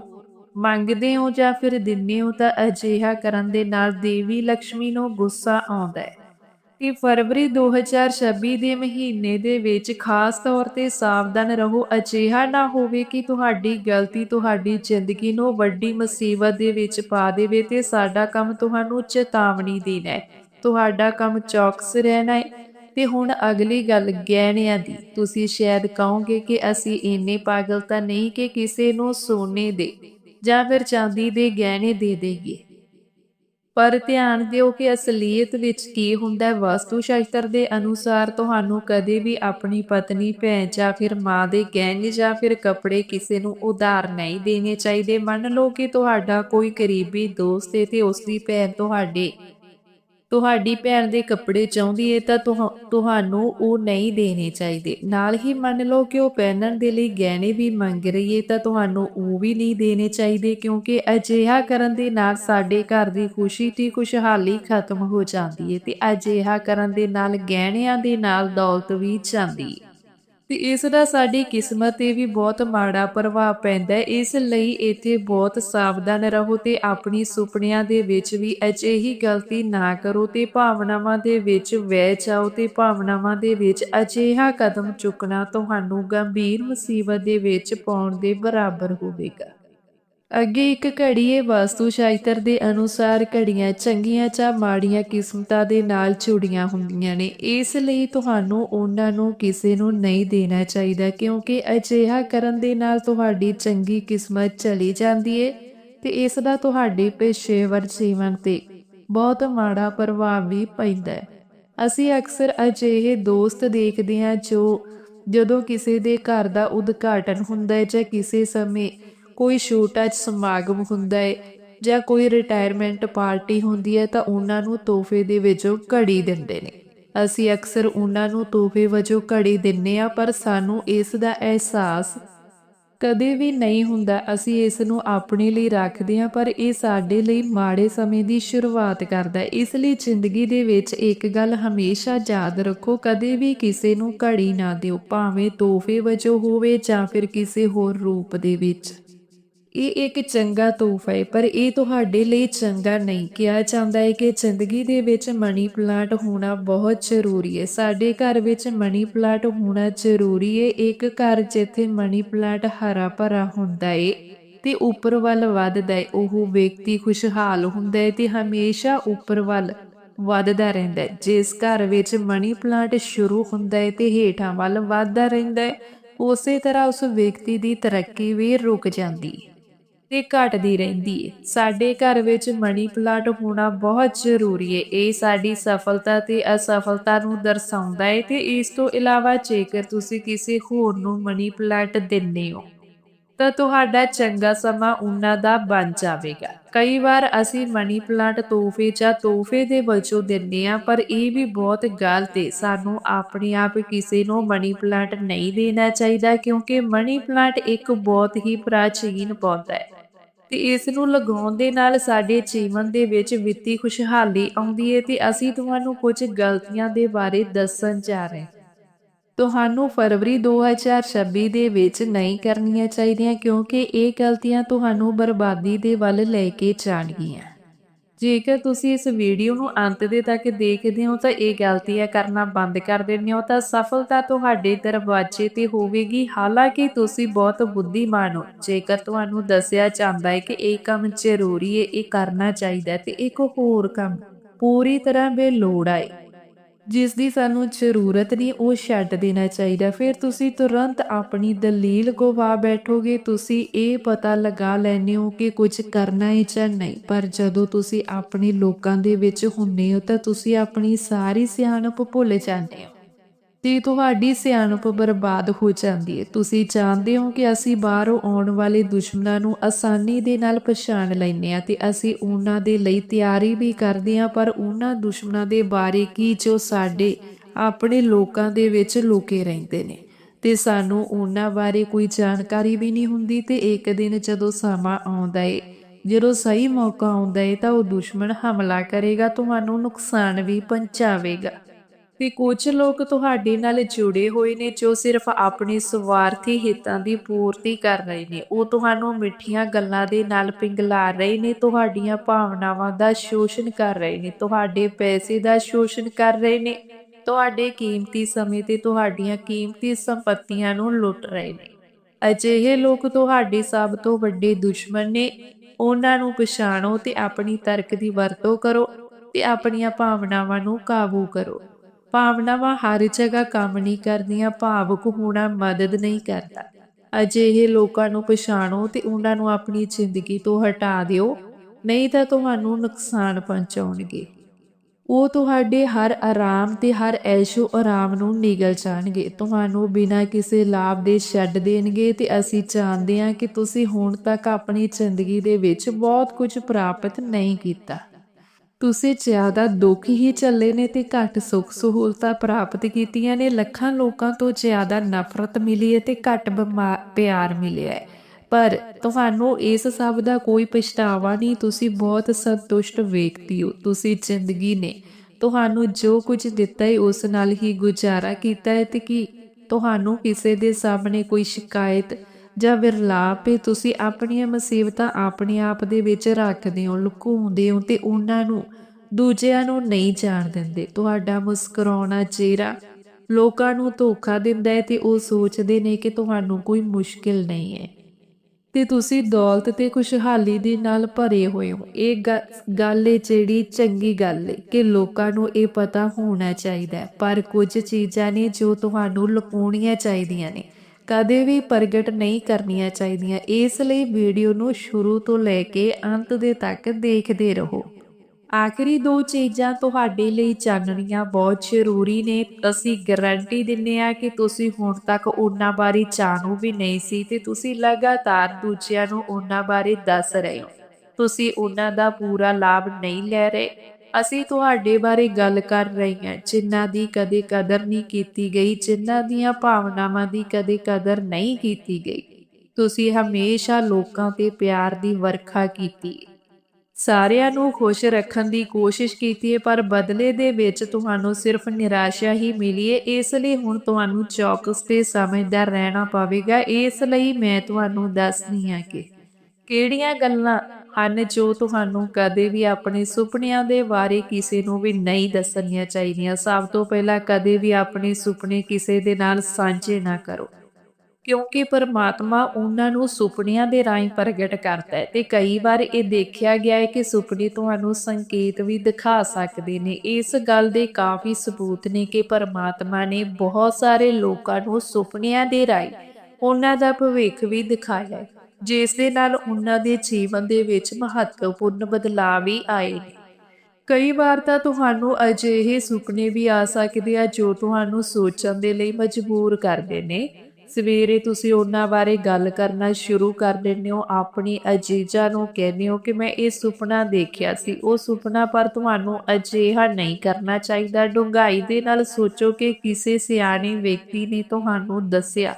ਮੰਗਦੇ ਹੋ ਜਾਂ ਫਿਰ ਦਿੰਦੇ ਹੋ ਤਾਂ ਅਜਿਹਾ ਕਰਨ ਦੇ ਨਾਲ ਦੇਵੀ ਲక్ష్ਮੀ ਨੂੰ ਗੁੱਸਾ ਆਉਂਦਾ ਹੈ। ਕਿ ਫਰਵਰੀ 2026 ਦੇ ਮਹੀਨੇ ਦੇ ਵਿੱਚ ਖਾਸ ਤੌਰ ਤੇ ਸਾਵਧਾਨ ਰਹੋ। ਅਜਿਹਾ ਨਾ ਹੋਵੇ ਕਿ ਤੁਹਾਡੀ ਗਲਤੀ ਤੁਹਾਡੀ ਜ਼ਿੰਦਗੀ ਨੂੰ ਵੱਡੀ ਮੁਸੀਬਤ ਦੇ ਵਿੱਚ ਪਾ ਦੇਵੇ ਤੇ ਸਾਡਾ ਕੰਮ ਤੁਹਾਨੂੰ ਚੇਤਾਵਨੀ ਦੇਣਾ ਹੈ। ਤੁਹਾਡਾ ਕੰਮ ਚੌਕਸ ਰਹਿਣਾ ਹੈ। ਤੇ ਹੁਣ ਅਗਲੀ ਗੱਲ ਗਹਿਣਿਆਂ ਦੀ। ਤੁਸੀਂ ਸ਼ਾਇਦ ਕਹੋਗੇ ਕਿ ਅਸੀਂ ਇੰਨੇ ਪਾਗਲ ਤਾਂ ਨਹੀਂ ਕਿ ਕਿਸੇ ਨੂੰ ਸੋਨੇ ਦੇ ਜਾਂ ਫਿਰ ਚਾਂਦੀ ਦੇ ਗਹਿਣੇ ਦੇ ਦੇਈਏ। ਪਰ ਧਿਆਨ ਦਿਓ ਕਿ ਅਸਲੀਅਤ ਵਿੱਚ ਕੀ ਹੁੰਦਾ ਹੈ। ਵਾਸਤੂ ਸ਼ਾਸਤਰ ਦੇ ਅਨੁਸਾਰ ਤੁਹਾਨੂੰ ਕਦੇ ਵੀ ਆਪਣੀ ਪਤਨੀ, ਭੈਣ ਜਾਂ ਫਿਰ ਮਾਂ ਦੇ ਗਹਿਣੇ ਜਾਂ ਫਿਰ ਕੱਪੜੇ ਕਿਸੇ ਨੂੰ ਉਧਾਰ ਨਹੀਂ ਦੇਣੇ ਚਾਹੀਦੇ। ਮੰਨ ਲਓ ਕਿ ਤੁਹਾਡਾ ਕੋਈ ਕਰੀਬੀ ਦੋਸਤ ਹੈ ਤੇ ਉਸ ਦੀ ਭੈਣ ਤੁਹਾਡੇ ਤੁਹਾਡੀ ਭੈਣ ਦੇ ਕੱਪੜੇ ਚਾਹੁੰਦੀ ਏ ਤਾਂ ਤੁਹਾਨੂੰ ਉਹ ਨਹੀਂ ਦੇਣੇ ਚਾਹੀਦੇ। ਨਾਲ ਹੀ ਮੰਨ ਲਓ ਕਿ ਉਹ ਪਹਿਨਣ ਦੇ ਲਈ ਗਹਿਣੇ ਵੀ ਮੰਗ ਰਹੀ ਏ ਤਾਂ ਤੁਹਾਨੂੰ ਉਹ ਵੀ ਨਹੀਂ ਦੇਣੇ ਚਾਹੀਦੇ ਕਿਉਂਕਿ ਅਜਿਹਾ ਕਰਨ ਦੇ ਨਾਲ ਸਾਡੇ ਘਰ ਦੀ ਖੁਸ਼ੀ ਤੇ ਖੁਸ਼ਹਾਲੀ ਖਤਮ ਹੋ ਜਾਂਦੀ ਏ ਤੇ ਅਜਿਹਾ ਕਰਨ ਦੇ ਨਾਲ ਗਹਿਣਿਆਂ ਦੇ ਨਾਲ ਦੌਲਤ ਵੀ ਜਾਂਦੀ ਏ। ਤੇ ਇਸ ਦਾ ਸਾਡੀ ਕਿਸਮਤ ਤੇ ਵੀ ਬਹੁਤ ਮਾੜਾ ਪ੍ਰਭਾਵ ਪੈਂਦਾ ਹੈ। ਇਸ ਲਈ ਇੱਥੇ ਬਹੁਤ ਸਾਵਧਾਨ ਰਹੋ ਤੇ ਆਪਣੀ ਸੁਪਨਿਆਂ ਦੇ ਵਿੱਚ ਵੀ ਅਜਿਹੀ ਗਲਤੀ ਨਾ ਕਰੋ ਤੇ ਭਾਵਨਾਵਾਂ ਦੇ ਵਿੱਚ ਵਹਿ ਜਾਓ ਤੇ ਭਾਵਨਾਵਾਂ ਦੇ ਵਿੱਚ ਅਜਿਹਾ ਕਦਮ ਚੁੱਕਣਾ ਤੁਹਾਨੂੰ ਗੰਭੀਰ ਮੁਸੀਬਤ ਦੇ ਵਿੱਚ ਪਾਉਣ ਦੇ ਬਰਾਬਰ ਹੋਵੇਗਾ। ਅੱਗੇ ਇੱਕ ਘੜੀ ਹੈ ਵਾਸਤੂ ਸ਼ਾਸਤਰ ਦੇ ਅਨੁਸਾਰ ਘੜੀਆਂ ਚੰਗੀਆਂ ਜਾਂ ਮਾੜੀਆਂ ਕਿਸਮਤਾਂ ਦੇ ਨਾਲ ਜੁੜੀਆਂ ਹੁੰਦੀਆਂ ਨੇ। ਇਸ ਲਈ ਤੁਹਾਨੂੰ ਉਹਨਾਂ ਨੂੰ ਕਿਸੇ ਨੂੰ ਨਹੀਂ ਦੇਣਾ ਚਾਹੀਦਾ ਕਿਉਂਕਿ ਅਜਿਹਾ ਕਰਨ ਦੇ ਨਾਲ ਤੁਹਾਡੀ ਚੰਗੀ ਕਿਸਮਤ ਚਲੀ ਜਾਂਦੀ ਹੈ ਤੇ ਇਸ ਦਾ ਤੁਹਾਡੇ ਪੇਸ਼ੇਵਰ ਜੀਵਨ ਤੇ ਬਹੁਤ ਮਾੜਾ ਪ੍ਰਭਾਵ ਵੀ ਪੈਂਦਾ ਹੈ। ਅਸੀਂ ਅਕਸਰ ਅਜਿਹੇ ਦੋਸਤ ਦੇਖਦੇ ਹਾਂ ਜੋ ਜਦੋਂ ਕਿਸੇ ਦੇ ਘਰ ਦਾ ਉਦਘਾਟਨ ਹੁੰਦਾ ਹੈ ਜਾਂ ਕਿਸੇ ਸਮੇਂ ਕੋਈ ਛੋਟਾ ਸਮਾਗਮ ਹੁੰਦਾ ਹੈ ਜਾਂ ਕੋਈ ਰਿਟਾਇਰਮੈਂਟ ਪਾਰਟੀ ਹੁੰਦੀ ਹੈ ਤਾਂ ਉਹਨਾਂ ਨੂੰ ਤੋਹਫੇ ਦੇ ਵਜੋਂ ਘੜੀ ਦਿੰਦੇ ਨੇ। ਅਸੀਂ ਅਕਸਰ ਉਹਨਾਂ ਨੂੰ ਤੋਹਫੇ ਵਜੋਂ ਘੜੀ ਦਿੰਨੇ ਆ, ਪਰ ਸਾਨੂੰ ਇਸ ਦਾ ਅਹਿਸਾਸ ਕਦੇ ਵੀ ਨਹੀਂ ਹੁੰਦਾ। ਅਸੀਂ ਇਸ ਨੂੰ ਆਪਣੇ ਲਈ ਰੱਖਦੇ ਹਾਂ, ਪਰ ਇਹ ਸਾਡੇ ਲਈ ਮਾੜੇ ਸਮੇਂ ਦੀ ਸ਼ੁਰੂਆਤ ਕਰਦਾ ਹੈ ਇਸ ਲਈ ਜ਼ਿੰਦਗੀ ਦੇ ਵਿੱਚ ਇੱਕ ਗੱਲ ਹਮੇਸ਼ਾ ਯਾਦ ਰੱਖੋ, ਕਦੇ ਵੀ ਕਿਸੇ ਨੂੰ ਘੜੀ ਨਾ ਦਿਓ, ਭਾਵੇਂ ਤੋਹਫੇ ਵਜੋਂ ਹੋਵੇ ਜਾਂ ਫਿਰ ਕਿਸੇ ਹੋਰ ਰੂਪ ਦੇ ਵਿੱਚ। ਇਹ ਇੱਕ ਚੰਗਾ ਤੋਹਫਾ ਹੈ, ਪਰ ਇਹ ਤੁਹਾਡੇ ਲਈ ਚੰਗਾ ਨਹੀਂ। ਕਿਹਾ ਜਾਂਦਾ ਹੈ ਕਿ ਜ਼ਿੰਦਗੀ ਦੇ ਵਿੱਚ ਮਨੀ ਪਲਾਂਟ ਹੋਣਾ ਬਹੁਤ ਜ਼ਰੂਰੀ ਹੈ। ਸਾਡੇ ਘਰ ਵਿੱਚ ਮਨੀ ਪਲਾਂਟ ਹੋਣਾ ਜ਼ਰੂਰੀ ਹੈ। ਇੱਕ ਘਰ ਜਿੱਥੇ ਮਨੀ ਪਲਾਂਟ ਹਰਾ ਭਰਾ ਹੁੰਦਾ ਹੈ ਤੇ ਉੱਪਰ ਵੱਲ ਵੱਧਦਾ ਹੈ, ਉਹ ਵਿਅਕਤੀ ਖੁਸ਼ਹਾਲ ਹੁੰਦਾ ਹੈ ਤੇ ਹਮੇਸ਼ਾ ਉੱਪਰ ਵੱਲ ਵੱਧਦਾ ਰਹਿੰਦਾ ਹੈ। ਜਿਸ ਘਰ ਵਿੱਚ ਮਨੀ ਪਲਾਂਟ ਸ਼ੁਰੂ ਹੁੰਦਾ ਹੈ ਤੇ ਹੇਠਾਂ ਵੱਲ ਵੱਧਦਾ ਰਹਿੰਦਾ ਹੈ, ਉਸੇ ਤਰ੍ਹਾਂ ਉਸ ਵਿਅਕਤੀ ਦੀ ਤਰੱਕੀ ਵੀ ਰੁਕ ਜਾਂਦੀ ਹੈ। ਤੇ ਘਟਦੀ ਰਹਿੰਦੀ ਏ। ਸਾਡੇ ਘਰ ਵਿੱਚ ਮਨੀ ਪਲਾਂਟ ਹੋਣਾ ਬਹੁਤ ਜ਼ਰੂਰੀ ਏ। ਇਹ ਸਾਡੀ ਸਫਲਤਾ ਤੇ ਅਸਫਲਤਾ ਨੂੰ ਦਰਸਾਉਂਦਾ ਏ ਤੇ ਇਸ ਤੋਂ ਇਲਾਵਾ ਜੇਕਰ ਤੁਸੀਂ ਕਿਸੇ ਹੋਰ ਨੂੰ ਮਨੀ ਪਲਾਂਟ ਦਿੰਨੇ ਹੋ, ਤਾਂ ਤੁਹਾਡਾ ਚੰਗਾ ਸਮਾਂ ਉਹਨਾਂ ਦਾ ਬਣ ਜਾਵੇਗਾ। ਕਈ ਵਾਰ ਅਸੀਂ ਮਨੀ ਪਲਾਂਟ ਤੋਹਫੇ ਜਾਂ ਤੋਹਫੇ ਦੇ ਵਜੋਂ ਦਿੰਨੇ ਆ ਪਰ ਇਹ ਵੀ ਬਹੁਤ ਗਲਤ ਹੈ ਸਾਨੂੰ ਆਪਣੇ ਆਪ ਕਿਸੇ ਨੂੰ ਮਨੀ ਪਲਾਂਟ ਨਹੀਂ ਦੇਣਾ ਚਾਹੀਦਾ ਕਿਉਂਕਿ ਮਨੀ ਪਲਾਂਟ ਇੱਕ ਬਹੁਤ ਹੀ ਪ੍ਰਾਚੀਨ ਪੌਦਾ ਹੈ ਤੇ ਇਸ ਨੂੰ ਲਗਾਉਣ ਦੇ ਨਾਲ ਸਾਡੇ ਜੀਵਨ ਦੇ ਵਿੱਚ ਵਿੱਤੀ ਖੁਸ਼ਹਾਲੀ ਆਉਂਦੀ ਹੈ ਤੇ ਅਸੀਂ ਤੁਹਾਨੂੰ ਕੁਝ ਗਲਤੀਆਂ ਦੇ ਬਾਰੇ ਦੱਸਣ ਜਾ ਰਹੇ ਤੁਹਾਨੂੰ ਫਰਵਰੀ 2026 ਦੇ ਵਿੱਚ ਨਹੀਂ ਕਰਨੀਆਂ ਚਾਹੀਦੀਆਂ ਕਿਉਂਕਿ ਇਹ ਗਲਤੀਆਂ ਤੁਹਾਨੂੰ ਬਰਬਾਦੀ ਦੇ ਵੱਲ ਲੈ ਕੇ ਜਾਣਗੀਆਂ। ਜੇਕਰ ਤੁਸੀਂ ਇਸ ਵੀਡੀਓ ਨੂੰ ਅੰਤ ਦੇ ਤੱਕ ਦੇਖਦੇ ਹੋ ਤਾਂ ਇਹ ਗਲਤੀਆਂ ਕਰਨਾ ਬੰਦ ਕਰ ਦੇਣੀ ਹੋ ਤਾਂ ਸਫਲਤਾ ਤੁਹਾਡੇ ਦਰਵਾਜ਼ੇ ਤੇ ਹੋਵੇਗੀ। ਹਾਲਾਂਕਿ ਤੁਸੀਂ ਬਹੁਤ ਬੁੱਧੀਮਾਨ ਹੋ। ਜੇਕਰ ਤੁਹਾਨੂੰ ਦੱਸਿਆ ਜਾਂਦਾ ਹੈ ਕਿ ਇਹ ਕੰਮ ਜ਼ਰੂਰੀ ਹੈ, ਇਹ ਕਰਨਾ ਚਾਹੀਦਾ ਤੇ ਇੱਕ ਹੋਰ ਕੰਮ। ਪੂਰੀ ਤਰ੍ਹਾਂ ਬੇਲੋੜਾ ਹੈ ਜਿਸ ਦੀ ਸਾਨੂੰ ਜ਼ਰੂਰਤ ਨਹੀਂ, ਉਹ ਛੱਡ ਦੇਣਾ ਚਾਹੀਦਾ। ਫਿਰ ਤੁਸੀਂ ਤੁਰੰਤ ਆਪਣੀ ਦਲੀਲ ਗਵਾ ਬੈਠੋਗੇ। ਤੁਸੀਂ ਇਹ ਪਤਾ ਲਗਾ ਲੈਣੇ ਹੋ ਕਿ ਕੁਝ ਕਰਨਾ ਹੈ ਜਾਂ ਨਹੀਂ। ਪਰ ਜਦੋਂ ਤੁਸੀਂ ਆਪਣੇ ਲੋਕਾਂ ਦੇ ਵਿੱਚ ਹੁੰਨੇ ਹੋ, ਤਾਂ ਤੁਸੀਂ ਆਪਣੀ ਸਾਰੀ ਸਿਆਣਪ ਭੁੱਲ ਜਾਂਦੇ ਹੋ। ਤੇ ਤੁਹਾਡੀ ਸਿਆਣਪ ਬਰਬਾਦ ਹੋ ਜਾਂਦੀ ਹੈ ਤੁਸੀਂ ਜਾਣਦੇ ਹੋ ਕਿ ਅਸੀਂ ਬਾਹਰੋਂ ਆਉਣ ਵਾਲੇ ਦੁਸ਼ਮਣਾਂ ਨੂੰ ਆਸਾਨੀ ਦੇ ਨਾਲ ਪਛਾਣ ਲੈਂਦੇ ਆ ਤੇ ਅਸੀਂ ਉਹਨਾਂ ਦੇ ਲਈ ਤਿਆਰੀ ਵੀ ਕਰਦੇ ਆ ਪਰ ਉਹਨਾਂ ਦੁਸ਼ਮਣਾਂ ਦੇ ਬਾਰੇ ਕੀ ਜੋ ਸਾਡੇ ਆਪਣੇ ਲੋਕਾਂ ਦੇ ਵਿੱਚ ਲੁਕੇ ਰਹਿੰਦੇ ਨੇ। ਤੇ ਸਾਨੂੰ ਉਹਨਾਂ ਬਾਰੇ ਕੋਈ ਜਾਣਕਾਰੀ ਵੀ ਨਹੀਂ ਹੁੰਦੀ ਤੇ ਇੱਕ ਦਿਨ ਜਦੋਂ ਸਮਾਂ ਆਉਂਦਾ ਏ, ਜਦੋਂ ਸਹੀ ਮੌਕਾ ਆਉਂਦਾ ਏ, ਤਾਂ ਉਹ ਦੁਸ਼ਮਣ ਹਮਲਾ ਕਰੇਗਾ, ਤੁਹਾਨੂੰ ਨੁਕਸਾਨ ਵੀ ਪਹੁੰਚਾਵੇਗਾ। ਤੇ ਕੁਝ ਲੋਕ ਤੁਹਾਡੇ ਨਾਲ ਜੁੜੇ ਹੋਏ ਨੇ ਜੋ ਸਿਰਫ ਆਪਣੇ ਸਵਾਰਥੀ ਹਿੱਤਾਂ ਦੀ ਪੂਰਤੀ ਕਰ ਰਹੇ ਨੇ। ਉਹ ਤੁਹਾਨੂੰ ਮਿੱਠੀਆਂ ਗੱਲਾਂ ਦੇ ਨਾਲ ਪਿੰਗਲਾ ਰਹੇ ਨੇ, ਤੁਹਾਡੀਆਂ ਭਾਵਨਾਵਾਂ ਦਾ ਸ਼ੋਸ਼ਣ ਕਰ ਰਹੇ ਨੇ, ਤੁਹਾਡੇ ਪੈਸੇ ਦਾ ਸ਼ੋਸ਼ਣ ਕਰ ਰਹੇ ਨੇ, ਤੁਹਾਡੇ ਕੀਮਤੀ ਸਮੇਂ ਤੇ ਤੁਹਾਡੀਆਂ ਕੀਮਤੀ ਸੰਪਤੀਆਂ ਨੂੰ ਲੁੱਟ ਰਹੇ ਨੇ। ਅਜਿਹੇ ਲੋਕ ਤੁਹਾਡੇ ਸਭ ਤੋਂ ਵੱਡੇ ਦੁਸ਼ਮਣ ਨੇ। ਉਹਨਾਂ ਨੂੰ ਪਛਾਣੋ ਤੇ ਆਪਣੀ ਤਰਕ ਦੀ ਵਰਤੋਂ ਕਰੋ ਤੇ ਆਪਣੀਆਂ ਭਾਵਨਾਵਾਂ ਨੂੰ ਕਾਬੂ ਕਰੋ। ਭਾਵਨਾਵਾਂ ਹਰ ਜਗ੍ਹਾ ਕੰਮ ਨਹੀਂ ਕਰਦੀਆਂ, ਭਾਵੁਕ ਹੋਣਾ ਮਦਦ ਨਹੀਂ ਕਰਦਾ। ਅਜਿਹੇ ਲੋਕਾਂ ਨੂੰ ਪਛਾਣੋ ਤੇ ਉਹਨਾਂ ਨੂੰ ਆਪਣੀ ਜ਼ਿੰਦਗੀ ਤੋਂ ਹਟਾ ਦਿਓ, ਨਹੀਂ ਤਾਂ ਤੁਹਾਨੂੰ ਨੁਕਸਾਨ ਪਹੁੰਚਾਉਣਗੇ। ਉਹ ਤੁਹਾਡੇ ਹਰ ਆਰਾਮ ਤੇ ਹਰ ਐਸ਼ੋ ਆਰਾਮ ਨੂੰ ਨਿਗਲ ਜਾਣਗੇ। ਤੁਹਾਨੂੰ ਬਿਨਾਂ ਕਿਸੇ ਲਾਭ ਦੇ ਛੱਡ ਦੇਣਗੇ ਤੇ ਅਸੀਂ ਜਾਣਦੇ ਹਾਂ ਕਿ ਤੁਸੀਂ ਹੁਣ ਤੱਕ ਆਪਣੀ ਜ਼ਿੰਦਗੀ ਦੇ ਵਿੱਚ ਬਹੁਤ ਕੁਝ ਪ੍ਰਾਪਤ ਨਹੀਂ ਕੀਤਾ। ਤੁਸੀਂ ਜ਼ਿਆਦਾ ਦੁੱਖ ਹੀ ਚੱਲੇ ਨੇ ਤੇ ਘੱਟ ਸੁੱਖ ਸਹੂਲਤਾਂ ਪ੍ਰਾਪਤ ਕੀਤੀਆਂ ਨੇ। ਲੱਖਾਂ ਲੋਕਾਂ ਤੋਂ ਜ਼ਿਆਦਾ ਨਫ਼ਰਤ ਮਿਲੀ ਹੈ ਤੇ ਘੱਟ ਬਿਮਾ- ਪਿਆਰ ਮਿਲਿਆ ਹੈ। ਪਰ ਤੁਹਾਨੂੰ ਇਸ ਸਭ ਦਾ ਕੋਈ ਪਛਤਾਵਾ ਨਹੀਂ, ਤੁਸੀਂ ਬਹੁਤ ਸੰਤੁਸ਼ਟ ਵਿਅਕਤੀ ਹੋ, ਤੁਸੀਂ ਜ਼ਿੰਦਗੀ ਨੇ। ਤੁਹਾਨੂੰ ਜੋ ਕੁਝ ਦਿੱਤਾ ਹੈ, ਉਸ ਨਾਲ ਹੀ ਗੁਜ਼ਾਰਾ ਕੀਤਾ ਹੈ ਤੇ ਕੀ ਤੁਹਾਨੂੰ ਕਿਸੇ ਦੇ ਸਾਹਮਣੇ ਕੋਈ ਸ਼ਿਕਾਇਤ ਜਾਂ ਵਿਰਲਾਪ ਹੈ ਤੁਸੀਂ ਆਪਣੀਆਂ ਮੁਸੀਬਤਾਂ ਆਪਣੇ ਆਪ ਦੇ ਵਿੱਚ ਰੱਖਦੇ ਹੋ, ਲੁਕਾਉਂਦੇ ਹੋ ਤੇ ਉਹਨਾਂ ਨੂੰ ਦੂਜਿਆਂ ਨੂੰ ਨਹੀਂ ਜਾਣ ਦਿੰਦੇ। ਤੁਹਾਡਾ ਮੁਸਕਰਾਉਣਾ ਚਿਹਰਾ ਲੋਕਾਂ ਨੂੰ ਧੋਖਾ ਦਿੰਦਾ ਹੈ ਤੇ ਉਹ ਸੋਚਦੇ ਨੇ ਕਿ ਤੁਹਾਨੂੰ ਕੋਈ ਮੁਸ਼ਕਿਲ ਨਹੀਂ ਹੈ। ਤੇ ਤੁਸੀਂ ਦੌਲਤ ਤੇ ਖੁਸ਼ਹਾਲੀ ਦੇ ਨਾਲ ਭਰੇ ਹੋਏ ਹੋ। ਇਹ ਗੱਲ ਏ ਜਿਹੜੀ ਚੰਗੀ ਗੱਲ ਏ ਕਿ ਲੋਕਾਂ ਨੂੰ ਇਹ ਪਤਾ ਹੋਣਾ ਚਾਹੀਦਾ ਪਰ ਕੁਝ ਚੀਜ਼ਾਂ ਨੇ ਜੋ ਤੁਹਾਨੂੰ ਲੁਕਾਉਣੀਆਂ ਚਾਹੀਦੀਆਂ ਨੇ। ਕਦੇ ਵੀ ਪ੍ਰਗਟ ਨਹੀਂ ਕਰਨੀਆਂ ਚਾਹੀਦੀਆਂ। ਇਸ ਲਈ ਵੀਡੀਓ ਨੂੰ ਸ਼ੁਰੂ ਤੋਂ ਲੈ ਕੇ ਅੰਤ ਦੇ ਤੱਕ ਦੇਖਦੇ ਰਹੋ। ਆਖਰੀ ਦੋ ਚੀਜ਼ਾਂ ਤੁਹਾਡੇ ਲਈ ਜਾਣਨੀਆਂ ਬਹੁਤ ਜ਼ਰੂਰੀ ਨੇ। ਅਸੀਂ ਗਾਰੰਟੀ ਦਿੰਨੇ ਆ ਕਿ ਤੁਸੀਂ ਹੁਣ ਤੱਕ ਉਹਨਾਂ ਬਾਰੇ ਜਾਣੂ ਵੀ ਨਹੀਂ ਸੀ ਤੇ ਤੁਸੀਂ ਲਗਾਤਾਰ ਦੂਜਿਆਂ ਨੂੰ ਉਹਨਾਂ ਬਾਰੇ ਦੱਸ ਰਹੇ ਹੋ। ਤੁਸੀਂ ਉਹਨਾਂ ਦਾ ਪੂਰਾ ਲਾਭ ਨਹੀਂ ਲੈ ਰਹੇ। ਅਸੀਂ ਤੁਹਾਡੇ ਬਾਰੇ ਗੱਲ ਕਰ ਰਹੇ ਹਾਂ। ਜਿਨ੍ਹਾਂ ਦੀ ਕਦੇ ਕਦਰ ਨਹੀਂ ਕੀਤੀ ਗਈ, ਜਿਨ੍ਹਾਂ ਦੀਆਂ ਭਾਵਨਾਵਾਂ ਦੀ ਕਦੇ ਕਦਰ ਨਹੀਂ ਕੀਤੀ ਗਈ। ਤੁਸੀਂ ਹਮੇਸ਼ਾ ਲੋਕਾਂ ਤੇ ਪਿਆਰ ਦੀ ਵਰਖਾ ਕੀਤੀ ਸਾਰਿਆਂ ਨੂੰ ਖੁਸ਼ ਰੱਖਣ ਦੀ ਕੋਸ਼ਿਸ਼ ਕੀਤੀ ਹੈ ਪਰ ਬਦਲੇ ਦੇ ਵਿੱਚ ਤੁਹਾਨੂੰ ਸਿਰਫ ਨਿਰਾਸ਼ਾ ਹੀ ਮਿਲੀ ਹੈ ਇਸ ਲਈ ਹੁਣ ਤੁਹਾਨੂੰ ਚੌਕਸ ਤੇ ਸਮਝਦਾਰ ਰਹਿਣਾ ਪਵੇਗਾ। ਇਸ ਲਈ ਮੈਂ ਤੁਹਾਨੂੰ ਦੱਸਦੀ ਹਾਂ ਕਿ ਕਿਹੜੀਆਂ ਗੱਲਾਂ ਹਨ ਜੋ ਤੁਹਾਨੂੰ ਕਦੇ ਵੀ ਆਪਣੇ ਸੁਪਨਿਆਂ ਦੇ ਬਾਰੇ ਕਿਸੇ ਨੂੰ ਵੀ ਨਹੀਂ ਦੱਸਣੀਆਂ ਚਾਹੀਦੀਆਂ। ਸਭ ਤੋਂ ਪਹਿਲਾਂ ਕਦੇ ਵੀ ਆਪਣੇ ਸੁਪਨੇ ਕਿਸੇ ਦੇ ਨਾਲ ਸਾਂਝੇ ਨਾ ਕਰੋ। ਕਿਉਂਕਿ ਪਰਮਾਤਮਾ ਉਹਨਾਂ ਨੂੰ ਸੁਪਨਿਆਂ ਦੇ ਰਾਹੀਂ ਪ੍ਰਗਟ ਕਰਦਾ ਹੈ ਤੇ ਕਈ ਵਾਰ ਇਹ ਦੇਖਿਆ ਗਿਆ ਹੈ ਕਿ ਸੁਪਨੇ ਤੁਹਾਨੂੰ ਸੰਕੇਤ ਵੀ ਦਿਖਾ ਸਕਦੇ ਨੇ। ਇਸ ਗੱਲ ਦੇ ਕਾਫੀ ਸਬੂਤ ਨੇ ਕਿ ਪਰਮਾਤਮਾ ਨੇ ਬਹੁਤ ਸਾਰੇ ਲੋਕਾਂ ਨੂੰ ਸੁਪਨਿਆਂ ਦੇ ਰਾਹੀਂ ਉਹਨਾਂ ਦਾ ਭਵਿੱਖ ਵੀ ਦਿਖਾਇਆ ਹੈ। ਜਿਸ ਦੇ ਨਾਲ ਉਹਨਾਂ ਦੇ ਜੀਵਨ ਦੇ ਵਿੱਚ ਮਹੱਤਵਪੂਰਨ ਬਦਲਾਅ ਵੀ ਆਏ ਨੇ। ਕਈ ਵਾਰ ਤਾਂ ਤੁਹਾਨੂੰ ਅਜਿਹੇ ਸੁਪਨੇ ਵੀ ਆ ਸਕਦੇ ਆ ਜੋ ਤੁਹਾਨੂੰ ਸੋਚਣ ਦੇ ਲਈ ਮਜਬੂਰ ਕਰਦੇ ਨੇ। ਸਵੇਰੇ ਤੁਸੀਂ ਉਹਨਾਂ ਬਾਰੇ ਗੱਲ ਕਰਨਾ ਸ਼ੁਰੂ ਕਰ ਦਿੰਦੇ ਹੋ, ਆਪਣੀ ਅਜੀਜ਼ਾਂ ਨੂੰ ਕਹਿੰਦੇ ਹੋ ਕਿ ਮੈਂ ਇਹ ਸੁਪਨਾ ਦੇਖਿਆ ਸੀ। ਉਹ ਸੁਪਨਾ ਪਰ ਤੁਹਾਨੂੰ ਅਜਿਹਾ ਨਹੀਂ ਕਰਨਾ ਚਾਹੀਦਾ। ਡੂੰਘਾਈ ਦੇ ਨਾਲ ਸੋਚੋ ਕਿ ਕਿਸੇ ਸਿਆਣੇ ਵਿਅਕਤੀ ਨੇ ਤੁਹਾਨੂੰ ਦੱਸਿਆ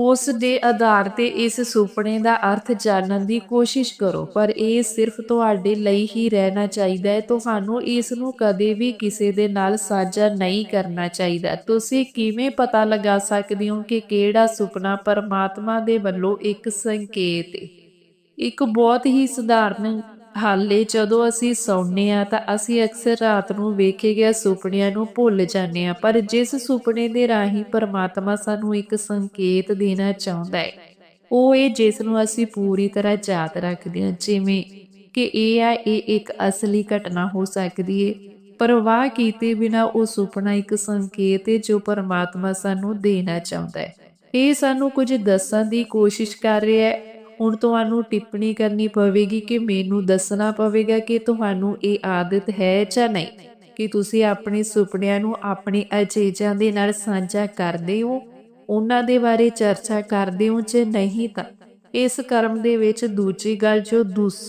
ਉਸ ਦੇ ਆਧਾਰ ਤੇ ਇਸ ਸੁਪਨੇ ਦਾ ਅਰਥ ਜਾਣਨ ਦੀ ਕੋਸ਼ਿਸ਼ ਕਰੋ, ਪਰ ਇਹ ਸਿਰਫ ਤੁਹਾਡੇ ਲਈ ਹੀ ਰਹਿਣਾ ਚਾਹੀਦਾ ਹੈ। ਤੁਹਾਨੂੰ ਇਸ ਨੂੰ ਕਦੇ ਵੀ ਕਿਸੇ ਦੇ ਨਾਲ ਸਾਂਝਾ ਨਹੀਂ ਕਰਨਾ ਚਾਹੀਦਾ। ਤੁਸੀਂ ਕਿਵੇਂ ਪਤਾ ਲਗਾ ਸਕਦੇ ਹੋ ਕਿ ਕਿਹੜਾ ਸੁਪਨਾ ਪਰਮਾਤਮਾ ਦੇ ਵੱਲੋਂ ਇੱਕ ਸੰਕੇਤ ਹੈ? ਇੱਕ ਬਹੁਤ ਹੀ ਸਧਾਰਨ ਹਾਲੇ ਜਦੋਂ ਅਸੀਂ ਸੌਂਦੇ ਆ ਤਾਂ ਅਸੀਂ ਅਕਸਰ ਰਾਤ ਨੂੰ ਵੇਖੇ ਗਏ ਸੁਪਨਿਆਂ ਨੂੰ ਭੁੱਲ ਜਾਂਦੇ ਆ ਪਰ ਜਿਸ ਸੁਪਨੇ ਦੇ ਰਾਹੀਂ ਪਰਮਾਤਮਾ ਸਾਨੂੰ ਇੱਕ ਸੰਕੇਤ ਦੇਣਾ ਚਾਹੁੰਦਾ ਹੈ। ਉਹ ਇਹ ਜਿਸ ਨੂੰ ਅਸੀਂ ਪੂਰੀ ਤਰ੍ਹਾਂ ਯਾਦ ਰੱਖਦੇ ਹਾਂ, ਜਿਵੇਂ ਕਿ ਇਹ ਆ, ਇਹ ਇੱਕ ਅਸਲੀ ਘਟਨਾ ਹੋ ਸਕਦੀ ਏ। ਪਰਵਾਹ ਕੀਤੇ ਬਿਨਾ ਉਹ ਸੁਪਨਾ ਇੱਕ ਸੰਕੇਤ ਹੈ ਜੋ ਪਰਮਾਤਮਾ ਸਾਨੂੰ ਦੇਣਾ ਚਾਹੁੰਦਾ ਹੈ। ਇਹ ਸਾਨੂੰ ਕੁਝ ਦੱਸਣ ਦੀ ਕੋਸ਼ਿਸ਼ ਕਰ ਰਿਹਾ ਹੈ। ਹੁਣ ਤੁਹਾਨੂੰ ਟਿੱਪਣੀ ਕਰਨੀ ਪਵੇਗੀ ਕਿ ਮੈਨੂੰ ਦੱਸਣਾ ਪਵੇਗਾ ਕਿ ਤੁਹਾਨੂੰ ਇਹ ਆਦਤ ਹੈ ਜਾਂ ਨਹੀਂ, ਕਿ ਤੁਸੀਂ ਆਪਣੇ ਸੁਪਨਿਆਂ ਨੂੰ ਆਪਣੇ ਅਜੀਜ਼ਾਂ ਦੇ ਨਾਲ ਸਾਂਝਾ ਕਰਦੇ ਹੋ, ਉਹਨਾਂ ਦੇ ਬਾਰੇ ਚਰਚਾ ਕਰਦੇ ਹੋ ਜੇ ਨਹੀਂ ਤਾਂ ਇਸ ਕਰਮ ਦੇ ਵਿੱਚ ਦੂਜੀ ਗੱਲ ਜੋ ਦੂਸ,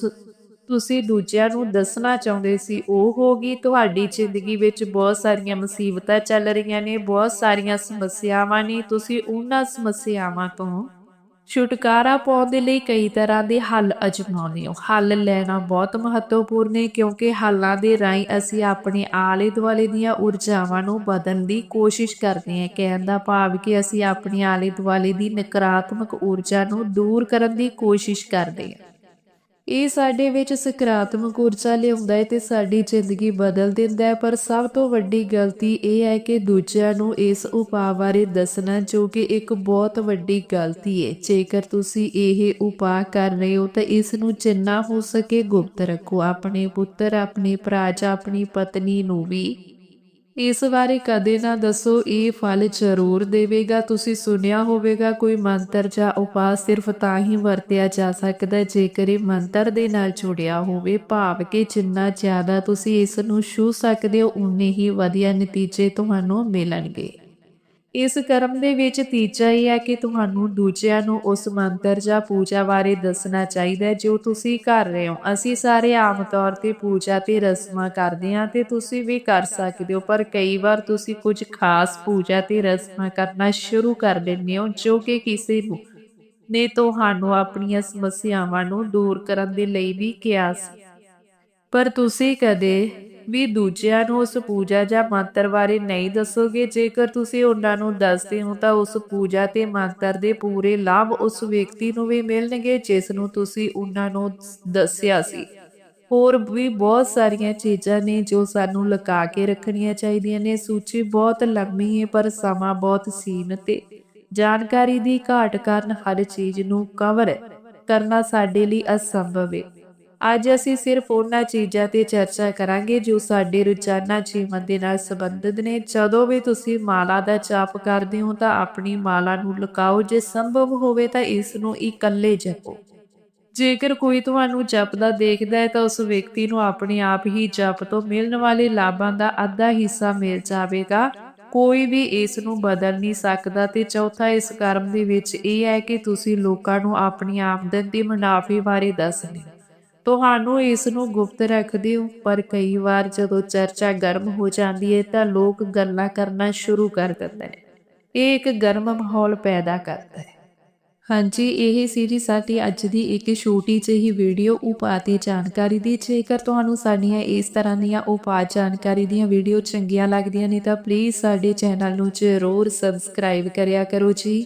ਤੁਸੀਂ ਦੂਜਿਆਂ ਨੂੰ ਦੱਸਣਾ ਚਾਹੁੰਦੇ ਸੀ, ਉਹ ਹੋਗੀ ਤੁਹਾਡੀ ਜ਼ਿੰਦਗੀ ਵਿੱਚ ਬਹੁਤ ਸਾਰੀਆਂ ਮੁਸੀਬਤਾਂ ਚੱਲ ਰਹੀਆਂ ਨੇ, ਬਹੁਤ ਸਾਰੀਆਂ ਸਮੱਸਿਆਵਾਂ ਨੇ, ਤੁਸੀਂ ਉਹਨਾਂ ਸਮੱਸਿਆਵਾਂ ਤੋਂ ਛੁਟਕਾਰਾ ਪਾਉਣ ਦੇ ਲਈ ਕਈ ਤਰ੍ਹਾਂ ਦੇ ਹੱਲ ਅਜਮਾਉਂਦੇ ਹੋ। ਹੱਲ ਲੈਣਾ ਬਹੁਤ ਮਹੱਤਵਪੂਰਨ ਹੈ ਕਿਉਂਕਿ ਹੱਲਾਂ ਦੇ ਰਾਹੀਂ ਅਸੀਂ ਆਪਣੇ ਆਲੇ ਦੁਆਲੇ ਦੀਆਂ ਊਰਜਾਵਾਂ ਨੂੰ ਬਦਲਣ ਦੀ ਕੋਸ਼ਿਸ਼ ਕਰਦੇ ਹਾਂ। ਕਹਿਣ ਦਾ ਭਾਵ ਕਿ ਅਸੀਂ ਆਪਣੇ ਆਲੇ ਦੁਆਲੇ ਦੀ ਨਕਾਰਾਤਮਕ ਊਰਜਾ ਨੂੰ ਦੂਰ ਕਰਨ ਦੀ ਕੋਸ਼ਿਸ਼ ਕਰਦੇ ਹਾਂ। ਇਹ ਸਾਡੇ ਵਿੱਚ ਸਕਾਰਾਤਮਕ ਊਰਜਾ ਲਿਆਉਂਦਾ ਹੈ ਤੇ ਸਾਡੀ ਜ਼ਿੰਦਗੀ ਬਦਲ ਦਿੰਦਾ ਹੈ, ਪਰ ਸਭ ਤੋਂ ਵੱਡੀ ਗਲਤੀ ਇਹ ਹੈ ਕਿ ਦੂਜਿਆਂ ਨੂੰ ਇਸ ਉਪਾਅ ਬਾਰੇ ਦੱਸਣਾ, ਜੋ ਕਿ ਇੱਕ ਬਹੁਤ ਵੱਡੀ ਗਲਤੀ ਹੈ। ਜੇਕਰ ਤੁਸੀਂ ਇਹ ਉਪਾਅ ਕਰ ਰਹੇ ਹੋ, ਤਾਂ ਇਸ ਨੂੰ ਜਿੰਨਾ ਹੋ ਸਕੇ ਗੁਪਤ ਰੱਖੋ। ਆਪਣੇ ਪੁੱਤਰ, ਆਪਣੇ ਭਰਾ ਜਾਂ ਆਪਣੀ ਪਤਨੀ ਨੂੰ ਵੀ ਇਸ ਬਾਰੇ ਕਦੇ ਨਾ ਦੱਸੋ, ਇਹ ਫਲ ਜ਼ਰੂਰ ਦੇਵੇਗਾ। ਤੁਸੀਂ ਸੁਣਿਆ ਹੋਵੇਗਾ, ਕੋਈ ਮੰਤਰ ਜਾਂ ਉਪਾਅ ਸਿਰਫ ਤਾਂ ਹੀ ਵਰਤਿਆ ਜਾ ਸਕਦਾ ਜੇਕਰ ਇਹ ਮੰਤਰ ਦੇ ਨਾਲ ਜੁੜਿਆ ਹੋਵੇ। ਭਾਵ ਕਿ ਜਿੰਨਾ ਜ਼ਿਆਦਾ ਤੁਸੀਂ ਇਸ ਨੂੰ ਛੂ ਸਕਦੇ ਹੋ, ਉਨੇ ਹੀ ਵਧੀਆ ਨਤੀਜੇ ਤੁਹਾਨੂੰ ਮਿਲਣਗੇ। ਇਸ ਕਰਮ ਦੇ ਵਿੱਚ ਤੀਜਾ ਇਹ ਹੈ ਕਿ ਤੁਹਾਨੂੰ ਦੂਜਿਆਂ ਨੂੰ ਉਸ ਮੰਤਰ ਜਾਂ ਪੂਜਾ ਬਾਰੇ ਦੱਸਣਾ ਚਾਹੀਦਾ ਹੈ, ਜੋ ਤੁਸੀਂ ਕਰ ਰਹੇ ਹੋ। ਅਸੀਂ ਸਾਰੇ ਆਮ ਤੌਰ ਤੇ ਪੂਜਾ ਤੇ ਰਸਮਾਂ ਕਰਦੇ ਹਾਂ ਤੇ ਤੁਸੀਂ ਵੀ ਕਰ ਸਕਦੇ ਹੋ, ਪਰ ਕਈ ਵਾਰ ਤੁਸੀਂ ਕੁਝ ਖਾਸ ਪੂਜਾ ਤੇ ਰਸਮਾਂ ਕਰਨਾ ਸ਼ੁਰੂ ਕਰ ਦਿੰਦੇ ਹੋ, ਜੋ ਕਿ ਕਿਸੇ ਨੂੰ ਨੇ ਤੁਹਾਨੂੰ ਆਪਣੀਆਂ ਸਮੱਸਿਆਵਾਂ ਨੂੰ ਦੂਰ ਕਰਨ ਦੇ ਲਈ ਵੀ ਕਿਹਾ ਸੀ। ਪਰ ਤੁਸੀਂ ਕਦੇ ਵੀ ਦੂਜਿਆਂ ਨੂੰ ਉਸ ਪੂਜਾ ਜਾਂ ਮੰਤਰ ਬਾਰੇ ਨਹੀਂ ਦੱਸੋਗੇ? ਜੇਕਰ ਤੁਸੀਂ ਉਹਨਾਂ ਨੂੰ ਦੱਸਦੇ ਹੋ ਤਾਂ ਉਸ ਪੂਜਾ ਤੇ ਮੰਤਰ ਦੇ ਪੂਰੇ ਲਾਭ ਉਸ ਵਿਅਕਤੀ ਨੂੰ ਵੀ ਮਿਲਣਗੇ ਜਿਸ ਨੂੰ ਤੁਸੀਂ ਉਹਨਾਂ ਨੂੰ ਦੱਸਿਆ ਸੀ। ਹੋਰ ਵੀ ਬਹੁਤ ਸਾਰੀਆਂ ਚੀਜ਼ਾਂ ਨੇ ਜੋ ਸਾਨੂੰ ਲਗਾ ਕੇ ਰੱਖਣੀਆਂ ਚਾਹੀਦੀਆਂ ਨੇ। ਸੂਚੀ ਬਹੁਤ ਲੰਮੀ ਹੈ ਪਰ ਸਮਾਂ ਬਹੁਤ ਸੀਮਿਤ ਤੇ ਜਾਣਕਾਰੀ ਦੀ ਘਾਟ ਕਾਰਨ ਹਰ ਚੀਜ਼ ਨੂੰ ਕਵਰ ਕਰਨਾ ਸਾਡੇ ਲਈ ਅਸੰਭਵ ਹੈ। ਅੱਜ ਅਸੀਂ ਸਿਰਫ ਉਹਨਾਂ ਚੀਜ਼ਾਂ ਤੇ ਚਰਚਾ ਕਰਾਂਗੇ ਜੋ ਸਾਡੇ ਰੋਜ਼ਾਨਾ ਜੀਵਨ ਦੇ ਨਾਲ ਸੰਬੰਧਿਤ ਨੇ। ਜਦੋਂ ਵੀ ਤੁਸੀਂ ਮਾਲਾ ਦਾ ਜਾਪ ਕਰਦੇ ਹੋ ਤਾਂ ਆਪਣੀ ਮਾਲਾ ਨੂੰ ਲੁਕਾਓ। ਜੇ ਸੰਭਵ ਹੋਵੇ ਤਾਂ ਇਸ ਨੂੰ ਇਕੱਲੇ ਜਪੋ। ਜੇਕਰ ਕੋਈ ਤੁਹਾਨੂੰ ਜਪਦਾ ਦੇਖਦਾ ਹੈ ਤਾਂ ਉਸ ਵਿਅਕਤੀ ਨੂੰ ਆਪਣੇ ਆਪ ਹੀ ਜਪ ਤੋਂ ਮਿਲਣ ਵਾਲੇ ਲਾਭਾਂ ਦਾ ਅੱਧਾ ਹਿੱਸਾ ਮਿਲ ਜਾਵੇਗਾ। ਕੋਈ ਵੀ ਇਸ ਨੂੰ ਬਦਲ ਨਹੀਂ ਸਕਦਾ ਤੇ ਚੌਥਾ ਇਸ ਕਰਮ ਦੇ ਵਿੱਚ ਇਹ ਹੈ ਕਿ ਤੁਸੀਂ ਲੋਕਾਂ ਨੂੰ ਆਪਣੀ ਆਮਦਨ ਦੀ ਮੁਨਾਫੇ ਬਾਰੇ ਦੱਸਣਾ ਤੁਹਾਨੂੰ ਇਸ ਨੂੰ ਗੁਪਤ ਰੱਖਦੇ ਹੋ ਪਰ ਕਈ ਵਾਰ ਜਦੋਂ ਚਰਚਾ ਗਰਮ ਹੋ ਜਾਂਦੀ ਹੈ ਤਾਂ ਲੋਕ ਗੱਲਾਂ ਕਰਨਾ ਸ਼ੁਰੂ ਕਰ ਦਿੰਦੇ ਨੇ। ਇਹ ਇੱਕ ਗਰਮ ਮਾਹੌਲ ਪੈਦਾ ਕਰਦਾ ਹੈ। ਹਾਂਜੀ, ਇਹ ਸੀ ਜੀ ਸਾਡੀ ਅੱਜ ਦੀ ਇੱਕ ਛੋਟੀ ਜਿਹੀ ਵੀਡੀਓ ਉਪਾਅ ਤੇ ਜਾਣਕਾਰੀ ਦੀ। ਜੇਕਰ ਤੁਹਾਨੂੰ ਸਾਡੀਆਂ ਇਸ ਤਰ੍ਹਾਂ ਦੀਆਂ ਉਪਾਅ ਜਾਣਕਾਰੀ ਦੀਆਂ ਵੀਡੀਓ ਚੰਗੀਆਂ ਲੱਗਦੀਆਂ ਨੇ ਤਾਂ ਪਲੀਜ਼ ਸਾਡੇ ਚੈਨਲ ਨੂੰ ਜ਼ਰੂਰ ਸਬਸਕ੍ਰਾਈਬ ਕਰਿਆ ਕਰੋ ਜੀ।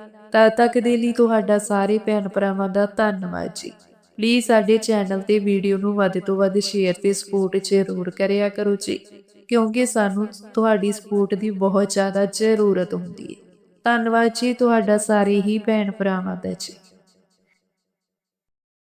ਤਦ ਤੱਕ ਦੇ ਲਈ ਤੁਹਾਡਾ ਸਾਰੇ ਭੈਣ ਭਰਾਵਾਂ ਦਾ ਧੰਨਵਾਦ ਜੀ। ਪਲੀਜ਼ ਸਾਡੇ ਚੈਨਲ ਤੇ ਵੀਡੀਓ ਨੂੰ ਵੱਧ ਤੋਂ ਵੱਧ ਸ਼ੇਅਰ ਤੇ ਸਪੋਰਟ ਜ਼ਰੂਰ ਕਰਿਆ ਕਰੋ ਜੀ, ਕਿਉਂਕਿ ਸਾਨੂੰ ਤੁਹਾਡੀ ਸਪੋਰਟ ਦੀ ਬਹੁਤ ਜ਼ਿਆਦਾ ਜ਼ਰੂਰਤ ਹੁੰਦੀ ਹੈ। ਧੰਨਵਾਦ ਜੀ ਤੁਹਾਡਾ ਸਾਰੇ ਹੀ ਭੈਣ ਭਰਾਵਾਂ ਦਾ ਜੀ।